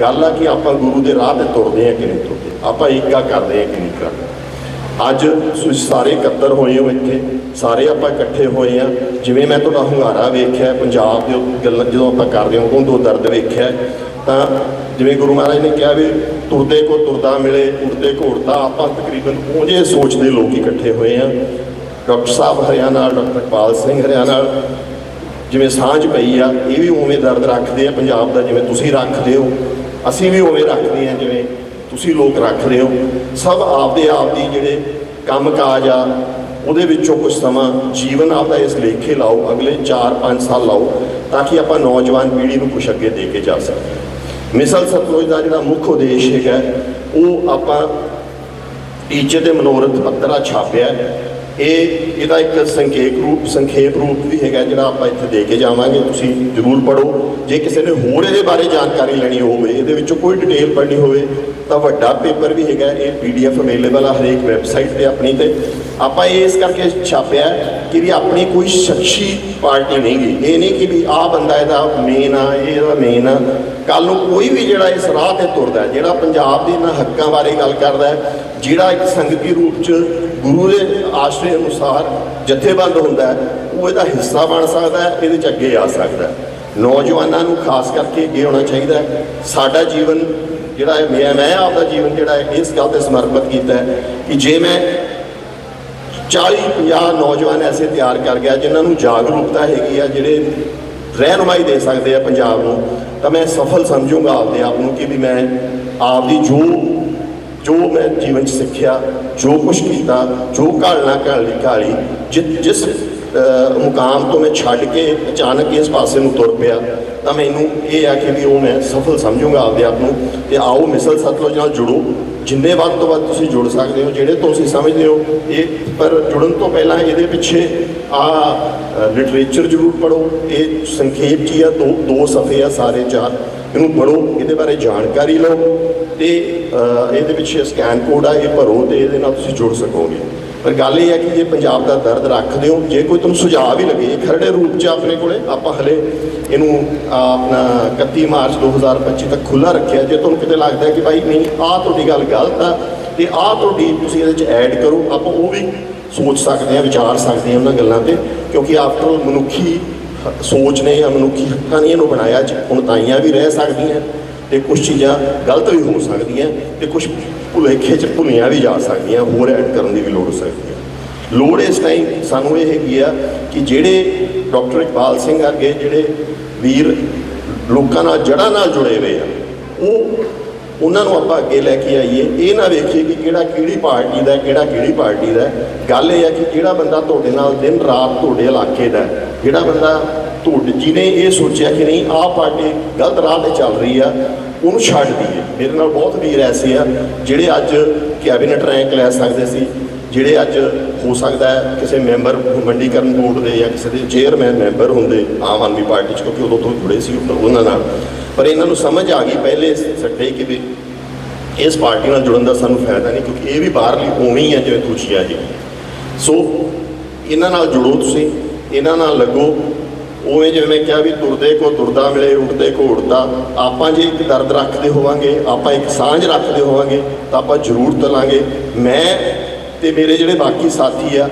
ਗੱਲ ਆ ਕਿ ਆਪਾਂ ਗੁਰੂ ਦੇ ਰਾਹ ਤੇ ਤੁਰਦੇ ਆ ਕਿ ਨਹੀਂ ਤੁਰਦੇ? ਆਪਾਂ ਏਕਾ ਕਰਦੇ ਆ ਕਿ ਨਹੀਂ ਕਰਦੇ? ਅੱਜ ਤੁਸੀਂ ਸਾਰੇ ਇਕੱਤਰ ਹੋਏ ਹੋ ਇੱਥੇ। ਸਾਰੇ ਆਪਾਂ ਇਕੱਠੇ ਹੋਏ ਆ ਜਿਵੇਂ ਮੈਂ ਤੁਹਾਡਾ ਹੁੰਗਾਰਾ ਵੇਖਿਆ, ਪੰਜਾਬ ਦੇ ਗੱਲਾਂ ਜਦੋਂ ਆਪਾਂ ਕਰਦੇ ਹਾਂ ਉਦੋਂ ਦੋ ਦਰਦ ਵੇਖਿਆ। ਤਾਂ ਜਿਵੇਂ ਗੁਰੂ ਮਹਾਰਾਜ ਨੇ ਕਿਹਾ ਵੀ, ਤੁਰਦੇ ਕੋ ਤੁਰਦਾ ਮਿਲੇ, ਉੜਦੇ ਘੋੜਦਾ ਆਪਾਂ ਤਕਰੀਬਨ ਉਹਦੇ ਸੋਚ ਦੇ ਲੋਕ ਇਕੱਠੇ ਹੋਏ ਆ ਡਾਕਟਰ ਸਾਹਿਬ ਹਰਿਆਣਾ, ਡਾਕਟਰ ਪਾਲ ਸਿੰਘ ਹਰਿਆਣਾ, ਜਿਵੇਂ ਸਾਂਝ ਪਈ ਆ, ਇਹ ਵੀ ਉਵੇਂ ਦਰਦ ਰੱਖਦੇ ਆ ਪੰਜਾਬ ਦਾ, ਜਿਵੇਂ ਤੁਸੀਂ ਰੱਖਦੇ ਹੋ। ਅਸੀਂ ਵੀ ਉਵੇਂ ਰੱਖਦੇ ਆ, ਜਿਵੇਂ ਤੁਸੀਂ ਲੋਕ ਰੱਖਦੇ ਹੋ। ਸਭ ਆਪਦੇ ਆਪ ਦੀ ਜਿਹੜੇ ਕੰਮ ਕਾਜ ਆ, ਉਹਦੇ ਵਿੱਚੋਂ ਕੁਝ ਸਮਾਂ ਜੀਵਨ ਆਪਦਾ ਇਸ ਲੇਖੇ ਲਾਓ, ਅਗਲੇ 4-5 ਸਾਲ ਲਾਓ, ਤਾਂ ਕਿ ਆਪਾਂ ਨੌਜਵਾਨ ਪੀੜ੍ਹੀ ਨੂੰ ਕੁਝ ਅੱਗੇ ਦੇ ਕੇ ਜਾ ਸਕੀਏ। ਮਿਸਲ ਸਤਲੁਜ ਦਾ ਜਿਹੜਾ ਮੁੱਖ ਉਦੇਸ਼ ਹੈਗਾ, ਉਹ ਆਪਾਂ ਟੀਚੇ ਦੇ ਮਨੋਰਥ ਪੱਤਰਾ ਛਾਪਿਆ। ਇਹ ਇਹਦਾ ਇੱਕ ਸੰਖੇਪ ਰੂਪ ਸੰਖੇਪ ਰੂਪ ਵੀ ਹੈਗਾ ਜਿਹੜਾ ਆਪਾਂ ਇੱਥੇ ਦੇ ਕੇ ਜਾਵਾਂਗੇ। ਤੁਸੀਂ ਜ਼ਰੂਰ ਪੜੋ ਜੇ ਕਿਸੇ ਨੇ ਹੋਰ ਇਹਦੇ ਬਾਰੇ ਜਾਣਕਾਰੀ ਲੈਣੀ ਹੋਵੇ, ਇਹਦੇ ਵਿੱਚੋਂ ਕੋਈ ਡਿਟੇਲ ਪੜ੍ਹਨੀ ਹੋਵੇ, ਤਾਂ ਵੱਡਾ ਪੇਪਰ ਵੀ ਹੈਗਾ। ਇਹ ਪੀਡੀਐਫ ਅਵੇਲੇਬਲ ਆ ਹਰੇਕ ਵੈਬਸਾਈਟ ਤੇ ਆਪਣੀ ਤੇ। ਆਪਾਂ ਇਹ ਇਸ ਕਰਕੇ ਛਾਪਿਆ ਕਿ ਵੀ ਆਪਣੀ ਕੋਈ ਸ਼ਖਸੀ ਪਾਰਟੀ ਨਹੀਂ ਗੀ। ਇਹ ਨਹੀਂ ਕਿ ਵੀ ਆਹ ਬੰਦਾ ਇਹਦਾ ਮੇਨ ਆ, ਇਹ ਇਹਦਾ ਮੇਨ ਆ। ਕੱਲ ਨੂੰ ਕੋਈ ਵੀ ਜਿਹੜਾ ਇਸ ਰਾਹ ਤੇ ਤੁਰਦਾ ਜਿਹੜਾ ਪੰਜਾਬ ਦੇ ਇਹਨਾਂ ਹੱਕਾਂ ਬਾਰੇ ਗੱਲ ਕਰਦਾ ਜਿਹੜਾ ਇੱਕ ਸੰਗਤੀ ਰੂਪ ਚ ਗੁਰੂ ਦੇ ਆਸ਼ਰੇ ਅਨੁਸਾਰ ਜਥੇਬੰਦ ਹੁੰਦਾ ਹੈ, ਉਹ ਇਹਦਾ ਹਿੱਸਾ ਬਣ ਸਕਦਾ ਹੈ, ਇਹਦੇ ਚ ਅੱਗੇ ਆ ਸਕਦਾ ਹੈ। ਨੌਜਵਾਨਾਂ ਨੂੰ ਖਾਸ ਕਰਕੇ ਇਹ ਹੋਣਾ ਚਾਹੀਦਾ ਹੈ। ਸਾਡਾ ਜੀਵਨ ਜਿਹੜਾ ਹੈ ਮੈਂ ਮੈਂ ਆਪਦਾ ਜੀਵਨ ਜਿਹੜਾ ਹੈ ਇਸ ਗੱਲ ਤੇ ਸਮਰਪਿਤ ਕੀਤਾ ਹੈ ਕਿ ਜੇ ਮੈਂ 40 50 ਨੌਜਵਾਨ ਐਸੇ ਤਿਆਰ ਕਰ ਗਿਆ, ਜਿਨ੍ਹਾਂ ਨੂੰ ਜਾਗਰੂਕਤਾ ਹੈਗੀ ਆ, ਜਿਹੜੇ ਰਹਿਨੁਮਾਈ ਦੇ ਸਕਦੇ ਆ ਪੰਜਾਬ ਨੂੰ, ਤਾਂ ਮੈਂ ਸਫਲ ਸਮਝੂੰਗਾ ਆਪਦੇ ਆਪ ਨੂੰ ਕਿ ਵੀ ਮੈਂ ਆਪਦੀ ਜੋ ਜੋ ਮੈਂ ਜੀਵਨ 'ਚ ਸਿੱਖਿਆ, ਜੋ ਕੁਝ ਕੀਤਾ, ਜੋ ਘਾਲਣਾ ਘਾਲੀ ਘਾਲੀ ਜਿ- ਜਿਸ ਮੁਕਾਮ ਤੋਂ ਮੈਂ ਛੱਡ ਕੇ ਅਚਾਨਕ ਇਸ ਪਾਸੇ ਨੂੰ ਤੁਰ ਪਿਆ, ਤਾਂ ਮੈਨੂੰ ਇਹ ਆ ਕਿ ਵੀ ਉਹ ਮੈਂ ਸਫਲ ਸਮਝੂੰਗਾ ਆਪਦੇ ਆਪ ਨੂੰ, ਤੇ ਆਓ ਮਿਸਲ ਸਤਲੁਜ ਨਾਲ ਜੁੜੋ। ਜਿੰਨੇ ਵੱਧ ਤੋਂ ਵੱਧ ਤੁਸੀਂ ਜੁੜ ਸਕਦੇ ਹੋ, ਜਿਹੜੇ ਤੁਸੀਂ ਸਮਝਦੇ ਹੋ, ਇਹ, ਪਰ ਜੁੜਨ ਤੋਂ ਪਹਿਲਾਂ ਇਹਦੇ ਪਿੱਛੇ ਆ ਲਿਟਰੇਚਰ ਜ਼ਰੂਰ ਪੜੋ ਇਹ ਸੰਖੇਪ ਜੀ ਆ, ਦੋ ਦੋ ਸਫੇ ਆ ਸਾਰੇ ਚਾਰ। ਇਹਨੂੰ ਪੜੋ ਇਹਦੇ ਬਾਰੇ ਜਾਣਕਾਰੀ ਲਓ। ਤੇ ਇਹਦੇ ਵਿੱਚ ਸਕੈਨ ਕੋਡ ਆ, ਇਹ ਭਰੋ ਤੇ ਇਹਦੇ ਨਾਲ ਤੁਸੀਂ ਜੁੜ ਸਕੋਗੇ। ਪਰ ਗੱਲ ਇਹ ਹੈ ਕਿ ਜੇ ਪੰਜਾਬ ਦਾ ਦਰਦ ਰੱਖਦੇ ਹੋ ਜੇ ਕੋਈ ਤੁਹਾਨੂੰ ਸੁਝਾਅ ਵੀ ਲੱਗੇ, ਇਹ ਖਰੜੇ ਰੂਪ 'ਚ ਆਪਣੇ ਕੋਲੇ, ਆਪਾਂ ਹਲੇ ਇਹਨੂੰ ਆਪਣਾ 31 ਮਾਰਚ 2025 ਤੱਕ ਖੁੱਲਾ ਰੱਖਿਆ। ਜੇ ਤੁਹਾਨੂੰ ਕਿਤੇ ਲੱਗਦਾ ਕਿ ਭਾਈ ਨਹੀਂ, ਆਹ ਤੁਹਾਡੀ ਗੱਲ ਗਲਤ ਆ, ਤੇ ਆਹ ਤੁਹਾਡੀ ਤੁਸੀਂ ਇਹਦੇ 'ਚ ਐਡ ਕਰੋ, ਆਪਾਂ ਉਹ ਵੀ ਸੋਚ ਸਕਦੇ ਹਾਂ, ਵਿਚਾਰ ਸਕਦੇ ਹਾਂ ਉਹਨਾਂ ਗੱਲਾਂ ਤੇ, ਕਿਉਂਕਿ ਆਫਟਰ ਮਨੁੱਖੀ ਸੋਚ ਨੇ ਜਾਂ ਮਨੁੱਖੀ ਹੱਕਾਂ ਨੇ ਇਹਨੂੰ ਬਣਾਇਆ ਚ ਉਣਤਾਈਆਂ ਵੀ ਰਹਿ ਸਕਦੀਆਂ। ਤੇ ਕੁਝ ਚੀਜ਼ਾਂ ਗਲਤ ਵੀ ਹੋ ਸਕਦੀਆਂ ਤੇ ਕੁਝ ਭੁਲੇਖੇ ਚ ਭੁੱਲੀਆਂ ਵੀ ਜਾ ਸਕਦੀਆਂ, ਹੋਰ ਐਡ ਕਰਨ ਦੀ ਵੀ ਲੋੜ ਹੋ ਸਕਦੀ ਹੈ। ਲੋੜ ਇਸ ਟਾਈਮ ਸਾਨੂੰ ਇਹ ਹੈਗੀ ਆ ਕਿ ਜਿਹੜੇ ਡਾਕਟਰ ਇਕਬਾਲ ਸਿੰਘ ਵਰਗੇ ਜਿਹੜੇ ਵੀਰ ਲੋਕਾਂ ਨਾਲ, ਜੜ੍ਹਾਂ ਨਾਲ ਜੁੜੇ ਹੋਏ ਆ, ਉਹ ਉਹਨਾਂ ਨੂੰ ਆਪਾਂ ਅੱਗੇ ਲੈ ਕੇ ਆਈਏ। ਇਹ ਨਾ ਵੇਖੀਏ ਕਿ ਕਿਹੜਾ ਕਿਹੜੀ ਪਾਰਟੀ ਦਾ, ਕਿਹੜਾ ਕਿਹੜੀ ਪਾਰਟੀ ਦਾ। ਗੱਲ ਇਹ ਆ ਕਿ ਜਿਹੜਾ ਬੰਦਾ ਤੁਹਾਡੇ ਨਾਲ ਦਿਨ ਰਾਤ ਤੁਹਾਡੇ ਇਲਾਕੇ ਦਾ ਜਿਹੜਾ ਬੰਦਾ ਤੁਹਾਡੇ ਜਿਹਨੇ ਇਹ ਸੋਚਿਆ ਕਿ ਨਹੀਂ ਆਹ ਪਾਰਟੀ ਗਲਤ ਰਾਹ ਤੇ ਚੱਲ ਰਹੀ ਆ, ਉਹਨੂੰ ਛੱਡ ਦਈਏ। ਮੇਰੇ ਨਾਲ ਬਹੁਤ ਵੀਰ ਐਸੇ ਆ, ਜਿਹੜੇ ਅੱਜ ਕੈਬਨਿਟ ਰੈਂਕ ਲੈ ਸਕਦੇ ਸੀ, ਜਿਹੜੇ ਅੱਜ ਹੋ ਸਕਦਾ ਹੈ ਕਿਸੇ ਮੈਂਬਰ ਮੰਡੀਕਰਨ ਬੋਰਡ ਦੇ ਜਾਂ ਕਿਸੇ ਦੇ ਚੇਅਰਮੈਨ ਮੈਂਬਰ ਹੁੰਦੇ ਆਮ ਆਦਮੀ ਪਾਰਟੀ ਚ, ਕਿਉਂਕਿ ਉਦੋਂ ਤੋਂ ਜੁੜੇ ਸੀ ਉਹ- ਉਹਨਾਂ ਨਾਲ। ਪਰ ਇਹਨਾਂ ਨੂੰ ਸਮਝ ਆ ਗਈ ਪਹਿਲੇ ਸੱਟੇ ਕਿ ਵੀ ਇਸ ਪਾਰਟੀ ਨਾਲ ਜੁੜਨ ਦਾ ਸਾਨੂੰ ਫਾਇਦਾ ਨਹੀਂ, ਕਿਉਂਕਿ ਇਹ ਵੀ ਬਾਹਰਲੀ ਉਵੇਂ ਹੀ ਆ, ਜਿਵੇਂ ਦੂਜੀਆਂ ਜੀ। ਸੋ, ਇਹਨਾਂ ਨਾਲ ਜੁੜੋ ਤੁਸੀਂ, ਇਹਨਾਂ ਨਾਲ ਲੱਗੋ ਉਵੇਂ ਜਿਵੇਂ ਮੈਂ ਕਿਹਾ ਵੀ ਤੁਰਦੇ ਕੋ ਤੁਰਦਾ ਮਿਲੇ, ਉੱਠਦੇ ਕੋ ਉੱਠਦਾ, ਆਪਾਂ ਜੇ ਇੱਕ ਦਰਦ ਰੱਖਦੇ ਹੋਵਾਂਗੇ, ਆਪਾਂ ਇੱਕ ਸਾਂਝ ਰੱਖਦੇ ਹੋਵਾਂਗੇ, ਤਾਂ ਆਪਾਂ ਜ਼ਰੂਰ ਤਲਾਂਗੇ। ਮੈਂ ਤੇ ਮੇਰੇ ਜਿਹੜੇ ਬਾਕੀ ਸਾਥੀ ਆ,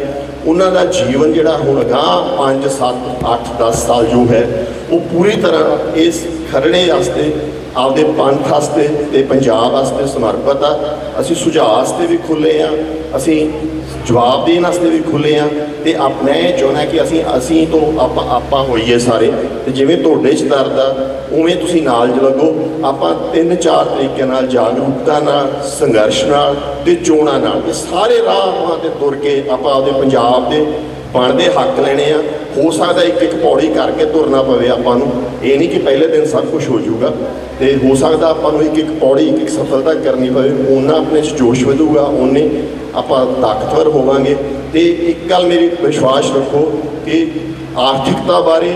ਉਹਨਾਂ ਦਾ ਜੀਵਨ ਜਿਹੜਾ ਹੁਣ ਅਗਾਂਹ 5 7 8 10 ਸਾਲ ਜੋ ਹੈ, ਉਹ ਪੂਰੀ ਤਰ੍ਹਾਂ ਇਸ ਖਰੜੇ ਵਾਸਤੇ, ਆਪਦੇ ਪੰਥ ਵਾਸਤੇ ਤੇ ਪੰਜਾਬ ਵਾਸਤੇ ਸਮਰਪਿਤ ਆ। ਅਸੀਂ ਸੁਝਾਅ ਵਾਸਤੇ ਵੀ ਖੁੱਲੇ ਆ। ਅਸੀਂ ਜਵਾਬ ਦੇਣ ਵਾਸਤੇ ਵੀ ਖੁੱਲੇ ਆ ਤੇ ਆਪ ਮੈਂ ਇਹ ਚਾਹੁੰਦਾ ਕਿ ਅਸੀਂ ਅਸੀਂ ਤੋਂ ਆਪਾਂ ਆਪਾਂ ਹੋਈਏ ਸਾਰੇ ਤੇ ਜਿਵੇਂ ਤੁਹਾਡੇ ਚ ਦਰਦ ਆ ਉਵੇਂ ਤੁਸੀਂ ਨਾਲ ਲੱਗੋ ਆਪਾਂ ਤਿੰਨ ਚਾਰ ਤਰੀਕੇ ਨਾਲ ਜਾਗਰੂਕਤਾ ਨਾਲ, ਸੰਘਰਸ਼ ਨਾਲ ਤੇ ਚੋਣਾਂ ਨਾਲ, ਇਹ ਸਾਰੇ ਰਾਹਾਂ ਤੇ ਤੁਰ ਕੇ ਆਪਾਂ ਆਪਦੇ ਪੰਜਾਬ ਦੇ ਬਣਦੇ ਹੱਕ ਲੈਣੇ ਆ, ਹੋ ਸਕਦਾ ਇੱਕ ਇੱਕ ਪੌੜੀ ਕਰਕੇ ਤੁਰਨਾ ਪਵੇ ਆਪਾਂ ਨੂੰ। ਇਹ ਨਹੀਂ ਕਿ ਪਹਿਲੇ ਦਿਨ ਸਭ ਕੁਝ ਹੋ ਜਾਊਗਾ। ਤੇ ਹੋ ਸਕਦਾ ਆਪਾਂ ਨੂੰ ਇੱਕ ਇੱਕ ਪੌੜੀ, ਇੱਕ ਇੱਕ ਸਫਲਤਾ ਕਰਨੀ ਪਵੇ। ਉਹਨਾਂ ਆਪਣੇ 'ਚ ਜੋਸ਼ ਵਧੂਗਾ ਉਹਨੇ ਆਪਾਂ ਤਾਕਤਵਰ ਹੋਵਾਂਗੇ। ਤੇ ਇੱਕ ਗੱਲ ਮੇਰੀ ਵਿਸ਼ਵਾਸ ਰੱਖੋ ਕਿ ਆਰਥਿਕਤਾ ਬਾਰੇ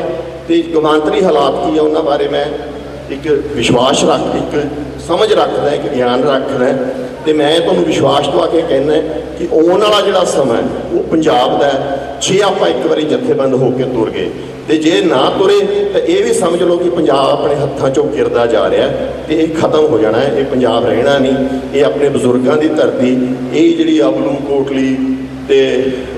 ਤੇ ਕਮਾਂਤਰੀ ਹਾਲਾਤ ਕੀ ਆ, ਉਹਨਾਂ ਬਾਰੇ ਮੈਂ ਇੱਕ ਵਿਸ਼ਵਾਸ ਰੱਖ, ਇੱਕ ਸਮਝ ਰੱਖਦਾ ਇੱਕ ਗਿਆਨ ਰੱਖਦਾ ਤੇ ਮੈਂ ਤੁਹਾਨੂੰ ਵਿਸ਼ਵਾਸ ਦਵਾ ਕੇ ਕਹਿੰਦਾ ਕਿ ਆਉਣ ਵਾਲਾ ਜਿਹੜਾ ਸਮਾਂ ਉਹ ਪੰਜਾਬ ਦਾ ਹੈ। ਜੇ ਆਪਾਂ ਇੱਕ ਵਾਰੀ ਜਥੇਬੰਦ ਹੋ ਕੇ ਤੁਰ ਗਏ, ਤੇ ਜੇ ਨਾ ਤੁਰੇ, ਤਾਂ ਇਹ ਵੀ ਸਮਝ ਲਓ ਕਿ ਪੰਜਾਬ ਆਪਣੇ ਹੱਥਾਂ ਚੋਂ ਗਿਰਦਾ ਜਾ ਰਿਹਾ ਹੈ ਤੇ ਇਹ ਖਤਮ ਹੋ ਜਾਣਾ ਹੈ, ਇਹ ਪੰਜਾਬ ਰਹਿਣਾ ਨਹੀਂ, ਇਹ ਆਪਣੇ ਬਜ਼ੁਰਗਾਂ ਦੀ ਧਰਤੀ, ਇਹ ਜਿਹੜੀ ਅਬਲੂ ਕੋਟਲੀ ਤੇ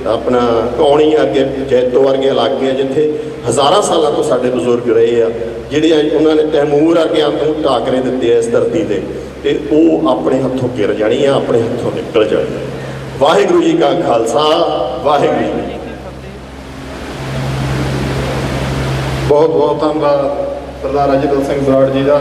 ਆਪਣਾ ਕੌਣੀ ਅੱਗੇ, ਜੈਤੋ ਵਰਗੇ ਇਲਾਕੇ ਆ ਜਿੱਥੇ ਹਜ਼ਾਰਾਂ ਸਾਲਾਂ ਤੋਂ ਸਾਡੇ ਬਜ਼ੁਰਗ ਰਹੇ ਆ, ਜਿਹੜੇ ਉਹਨਾਂ ਨੇ ਤੈਮੂਰ ਵਰਗਿਆਂ ਨੂੰ ਟਾਕਰੇ ਦਿੱਤੇ ਆ ਇਸ ਧਰਤੀ ਦੇ ਤੇ ਉਹ ਆਪਣੇ ਹੱਥੋਂ ਗਿਰ ਜਾਣੀ ਆ, ਆਪਣੇ ਹੱਥੋਂ ਨਿਕਲ ਜਾਣੀ ਵਾਹਿਗੁਰੂ ਜੀ ਕਾ ਖਾਲਸਾ, ਵਾਹਿਗੁਰੂ ਜੀ ਬਹੁਤ ਬਹੁਤ ਧੰਨਵਾਦ ਸਰਦਾਰ ਅਜੀਤ ਸਿੰਘ ਬਰਾੜ ਜੀ ਦਾ।